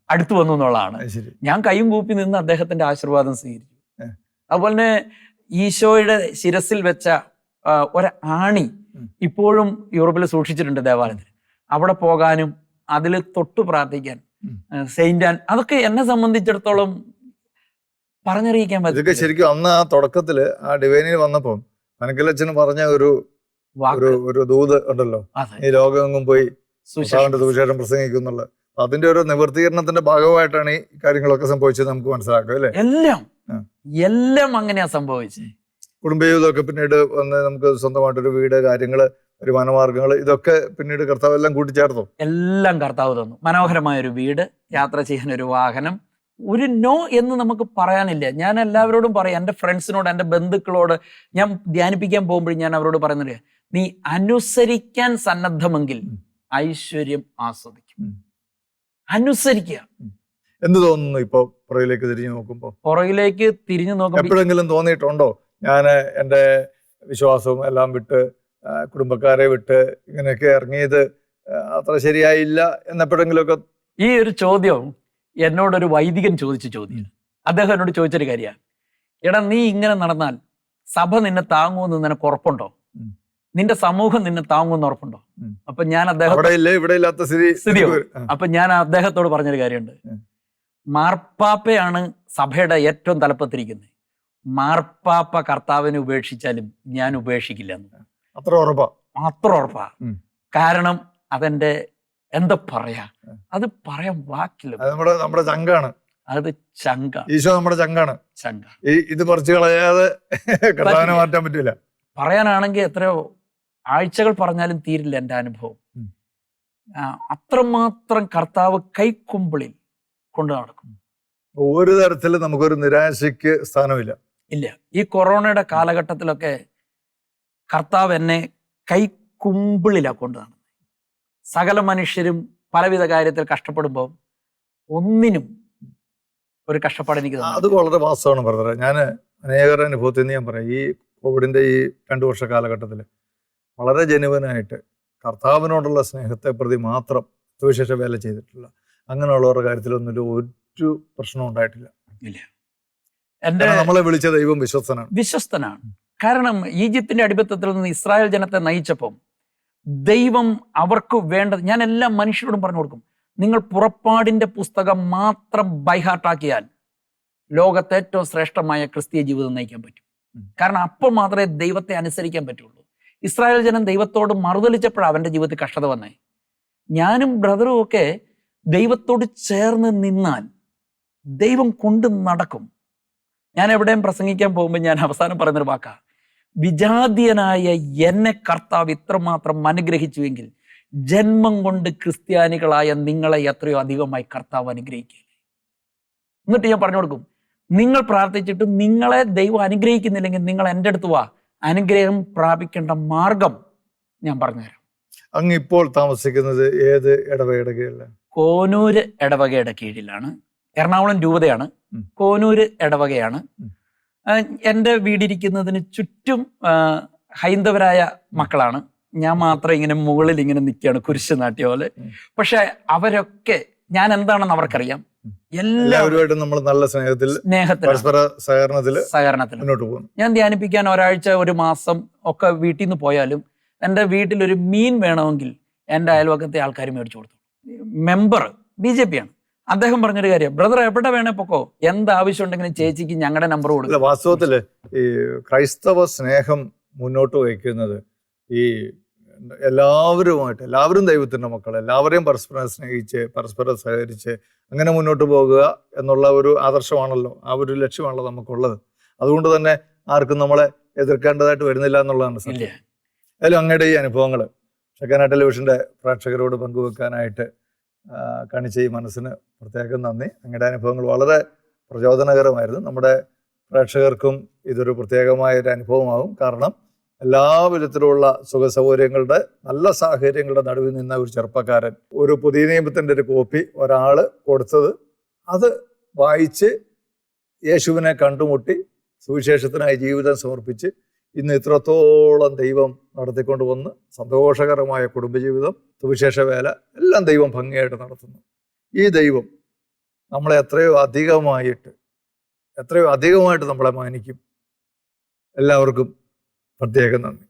അടുത്ത് വന്നു എന്നുള്ളതാണ്. ഞാൻ കൈയും കൂപ്പി നിന്ന് അദ്ദേഹത്തിന്റെ ആശീർവാദം സ്വീകരിച്ചു. അതുപോലെ തന്നെ ഈശോയുടെ ശിരസിൽ വെച്ച ആണി ഇപ്പോഴും യൂറോപ്പിൽ സൂക്ഷിച്ചിട്ടുണ്ട് ദേവാലയത്തിൽ. അവിടെ പോകാനും അതിൽ തൊട്ടു പ്രാർത്ഥിക്കാൻ. സെയിന്റ് ആൻ അതൊക്കെ എന്നെ സംബന്ധിച്ചിടത്തോളം പറഞ്ഞറിയിക്കാൻ പറ്റും ശരിക്കും അന്ന് ആ തുടക്കത്തിൽ ആ ഡിവൈനിൽ വന്നപ്പോൾ പനക്കലച്ചന് പറഞ്ഞ ഒരു ഒരു ഒരു ദൂത് ഉണ്ടല്ലോ. ഈ ലോകമെങ്ങും പോയി സുശേഷം. പ്രസംഗിക്കുന്നുള്ള അതിന്റെ ഒരു നിവൃത്തീകരണത്തിന്റെ ഭാഗമായിട്ടാണ് ഈ കാര്യങ്ങളൊക്കെ സംഭവിച്ചത് നമുക്ക് മനസ്സിലാക്കാം അല്ലെ? എല്ലാം. എല്ലാം അങ്ങനെയാ സംഭവിച്ചത്. കുടുംബജീവിതമൊക്കെ പിന്നീട് വന്ന് നമുക്ക് സ്വന്തമായിട്ടൊരു വീട് കാര്യങ്ങൾ വരുമാനമാർഗങ്ങൾ ഇതൊക്കെ പിന്നീട് കർത്താവ് എല്ലാം കൂട്ടിച്ചേർത്തു? എല്ലാം കർത്താവ് തന്നു. മനോഹരമായ ഒരു വീട് യാത്ര ചെയ്യാൻ ഒരു വാഹനം. ഒരു നോ എന്ന് നമുക്ക് പറയാനില്ല. ഞാൻ എല്ലാവരോടും പറയാം എന്റെ ഫ്രണ്ട്സിനോട് എന്റെ ബന്ധുക്കളോട് ഞാൻ ധ്യാനിപ്പിക്കാൻ പോകുമ്പോഴും ഞാൻ അവരോട് പറയുന്നില്ല നീ അനുസരിക്കാൻ സന്നദ്ധമെങ്കിൽ ഐശ്വര്യം ആസ്വദിക്കും. അനുസരിക്കുക. എന്ത് തോന്നുന്നു ഇപ്പൊ പുറകിലേക്ക് തിരിഞ്ഞു നോക്കുമ്പോൾ പുറകിലേക്ക് തിരിഞ്ഞു നോക്കുമ്പോൾ എപ്പോഴെങ്കിലും തോന്നിയിട്ടുണ്ടോ? ഞാൻ എന്റെ വിശ്വാസവും എല്ലാം വിട്ട് കുടുംബക്കാരെ വിട്ട് ഇങ്ങനെയൊക്കെ ഇറങ്ങിയത് അത്ര ശരിയായില്ല എന്നെപ്പോഴെങ്കിലുമൊക്കെ ഈ ഒരു ചോദ്യം എന്നോടൊരു വൈദികൻ ചോദിച്ച ചോദ്യം. അദ്ദേഹം എന്നോട് ചോദിച്ചൊരു കാര്യമാണ്. എടാ നീ ഇങ്ങനെ നടന്നാൽ സഭ നിന്നെ താങ്ങുമെന്ന് നിനക്ക് ഉറപ്പുണ്ടോ. നിന്റെ സമൂഹം നിന്നെ താങ്ങുമെന്ന് ഉറപ്പുണ്ടോ. അപ്പൊ ഞാൻ അദ്ദേഹം അവിടെ ഇല്ല ഇവിടെ ഇല്ലാത്ത സ്ഥിതി സ്ഥിതിയോ? അപ്പൊ ഞാൻ അദ്ദേഹത്തോട് പറഞ്ഞൊരു കാര്യമുണ്ട്. മാർപ്പാപ്പയാണ് സഭയുടെ ഏറ്റവും തലപ്പത്തിരിക്കുന്നത്. മാർപ്പാപ്പ കർത്താവിനെ ഉപേക്ഷിച്ചാലും ഞാൻ ഉപേക്ഷിക്കില്ല എന്ന്. അത്ര ഉറപ്പാ. അത്ര ഉറപ്പാ. കാരണം അതെന്റെ എന്താ പറയാ? അത് പറയാൻ വാക്കില്ല. അത് നമ്മുടെ നമ്മുടെ ചങ്കാണ്. അത് ചങ്ക. ഈശോ നമ്മുടെ ചങ്കാണ്. ചങ്ക. ഇത് പറിച്ചു കളയാതെ കർത്താവിനെ മാറ്റാൻ പറ്റില്ല. പറയാനാണെങ്കിൽ എത്രയോ ആഴ്ചകൾ പറഞ്ഞാലും തീരില്ല എന്റെ അനുഭവം. അത്രമാത്രം കർത്താവ് കൈക്കുമ്പിളിൽ കൊണ്ടു നടക്കും. ഒരു തരത്തിലും നമുക്കൊരു നിരാശയ്ക്ക് സ്ഥാനമില്ല. ഇല്ല. ഈ കൊറോണയുടെ കാലഘട്ടത്തിലൊക്കെ കർത്താവ് എന്നെ കൈക്കുമ്പിളിലാണ് കൊണ്ടു നടന്നത്. സകല മനുഷ്യരും പലവിധ കാര്യത്തിൽ കഷ്ടപ്പെടുമ്പോൾ ഒന്നിനും ഒരു കഷ്ടപ്പാട് എനിക്ക് അത്. വളരെ വാസ്തവമാണ് പറഞ്ഞത് ഞാൻ അനേകരുടെ അനുഭവത്തിൽ നിന്ന് ഞാൻ പറയാം. ഈ കോവിഡിന്റെ ഈ രണ്ടു വർഷ കാലഘട്ടത്തിൽ വളരെ ജനുവനായിട്ട് കർത്താവിനോടുള്ള സ്നേഹത്തെ പ്രതി മാത്രം സുവിശേഷ വേല ചെയ്തിട്ടില്ല. അങ്ങനെയുള്ളവരുടെ കാര്യത്തിലൊന്നും ഒരു പ്രശ്നവും ഉണ്ടായിട്ടില്ല. എന്റെ നമ്മളെ വിളിച്ച ദൈവം വിശ്വസ്തനാണ്. വിശ്വസ്തനാണ്. കാരണം ഈജിപ്തിന്റെ അടിമത്തത്തിൽ നിന്ന് ഇസ്രായേൽ ജനത്തെ നയിച്ചപ്പം ദൈവം അവർക്ക് വേണ്ടത് ഞാൻ എല്ലാ മനുഷ്യരോടും പറഞ്ഞു കൊടുക്കും. നിങ്ങൾ പുറപ്പാടിന്റെ പുസ്തകം മാത്രം ബൈഹാർട്ടാക്കിയാൽ ലോകത്തെ ഏറ്റവും ശ്രേഷ്ഠമായ ക്രിസ്തീയ ജീവിതം നയിക്കാൻ പറ്റും. കാരണം അപ്പോൾ മാത്രമേ ദൈവത്തെ അനുസരിക്കാൻ പറ്റുള്ളൂ. ഇസ്രായേൽ ജനം ദൈവത്തോട് മറുതലിച്ചപ്പോഴാണ് അവന്റെ ജീവിതത്തിൽ കഷ്ടത വന്നേ. ഞാനും ബ്രദറും ഒക്കെ ദൈവത്തോട് ചേർന്ന് നിന്നാൽ ദൈവം കൊണ്ട് നടക്കും. ഞാൻ എവിടെയും പ്രസംഗിക്കാൻ പോകുമ്പോൾ ഞാൻ അവസാനം പറയുന്നൊരു വാക്കാ. വിജാതിയനായ എന്നെ കർത്താവ് ഇത്രമാത്രം അനുഗ്രഹിച്ചുവെങ്കിൽ ജന്മം കൊണ്ട് ക്രിസ്ത്യാനികളായ നിങ്ങളെ എത്രയോ അധികമായി കർത്താവ് അനുഗ്രഹിക്കുക എന്നിട്ട് ഞാൻ പറഞ്ഞു കൊടുക്കും നിങ്ങൾ പ്രാർത്ഥിച്ചിട്ട് നിങ്ങളെ ദൈവം അനുഗ്രഹിക്കുന്നില്ലെങ്കിൽ നിങ്ങൾ എന്റെ അടുത്ത് വാ. അനുഗ്രഹം പ്രാപിക്കേണ്ട മാർഗം ഞാൻ പറഞ്ഞുതരാം. അങ്ങ് ഇപ്പോൾ താമസിക്കുന്നത് ഏത് ഇടവകയുടെ കീഴിലാണ്? കോനൂര് ഇടവകയുടെ കീഴിലാണ്. എറണാകുളം രൂപതയാണ്. കോനൂര് ഇടവകയാണ്. എന്റെ വീടിരിക്കുന്നതിന് ചുറ്റും ഹൈന്ദവരായ മക്കളാണ്. ഞാൻ മാത്രം ഇങ്ങനെ മുകളിൽ ഇങ്ങനെ നിൽക്കുകയാണ് കുരിശ് നാട്ടിയ പോലെ. പക്ഷേ അവരൊക്കെ ഞാൻ എന്താണെന്ന് അവർക്കറിയാം. എല്ലാവരുമായിട്ടും നമ്മൾ നല്ല സ്നേഹത്തിൽ പരസ്പര സഹകരണത്തിൽ സഹകരണത്തിൽ മുന്നോട്ട് പോകുന്നു. ഞാൻ ധ്യാനിപ്പിക്കാൻ ഒരാഴ്ച ഒരു മാസം ഒക്കെ വീട്ടിൽ നിന്ന് പോയാലും എന്റെ വീട്ടിൽ ഒരു മീൻ വേണമെങ്കിൽ എന്റെ അയൽവക്കത്തെ ആൾക്കാർ മേടിച്ചു കൊടുത്തു. മെമ്പർ ബി ജെ പി ആണ് അദ്ദേഹം പറഞ്ഞൊരു കാര്യം ബ്രദർ എവിടെ വേണേ പൊക്കോ? എന്ത് ആവശ്യം ഉണ്ടെങ്കിലും ചേച്ചിക്ക് ഞങ്ങളുടെ നമ്പർ കൊടുക്കും. വാസ്തവത്തിൽ ഈ ക്രൈസ്തവ സ്നേഹം മുന്നോട്ട് വയ്ക്കുന്നത് ഈ എല്ലാവരുമായിട്ട് എല്ലാവരും ദൈവത്തിന്റെ മക്കൾ എല്ലാവരെയും പരസ്പരം സ്നേഹിച്ച് പരസ്പരം സഹകരിച്ച് അങ്ങനെ മുന്നോട്ട് പോകുക എന്നുള്ള ഒരു ആദർശമാണല്ലോ ആ ഒരു ലക്ഷ്യമാണല്ലോ നമുക്കുള്ളത്. അതുകൊണ്ട് തന്നെ ആർക്കും നമ്മളെ എതിർക്കേണ്ടതായിട്ട് വരുന്നില്ല എന്നുള്ളതാണ് സത്യം. അതിലും അങ്ങയുടെ ഈ അനുഭവങ്ങൾ ഷെക്കാന ടെലിവിഷന്റെ പ്രേക്ഷകരോട് പങ്കുവെക്കാനായിട്ട് കാണിച്ച ഈ മനസ്സിന് പ്രത്യേകം നന്ദി. അങ്ങയുടെ അനുഭവങ്ങൾ വളരെ പ്രചോദനകരമായിരുന്നു. നമ്മുടെ പ്രേക്ഷകർക്കും ഇതൊരു പ്രത്യേകമായ ഒരു അനുഭവമാകും. കാരണം എല്ലാ വിധത്തിലുള്ള സുഖ സൗകര്യങ്ങളുടെ നല്ല സാഹചര്യങ്ങളുടെ നടുവിൽ നിന്ന ഒരു ചെറുപ്പക്കാരൻ. ഒരു പുതിയ നിയമത്തിന്റെ ഒരു കോപ്പി ഒരാൾ കൊടുത്തത്. അത് വായിച്ച് യേശുവിനെ കണ്ടുമുട്ടി സുവിശേഷത്തിനായി ജീവിതം സമർപ്പിച്ച് ഇന്ന് ഇത്രത്തോളം ദൈവം നടത്തിക്കൊണ്ട് വന്ന് സന്തോഷകരമായ കുടുംബജീവിതം സുവിശേഷ വേല എല്ലാം ദൈവം ഭംഗിയായിട്ട് നടത്തുന്നു. ഈ ദൈവം നമ്മളെ എത്രയോ അധികമായിട്ട് എത്രയോ അധികമായിട്ട് നമ്മളെ മാനിക്കും. എല്ലാവർക്കും പ്രത്യേകം നന്ദി.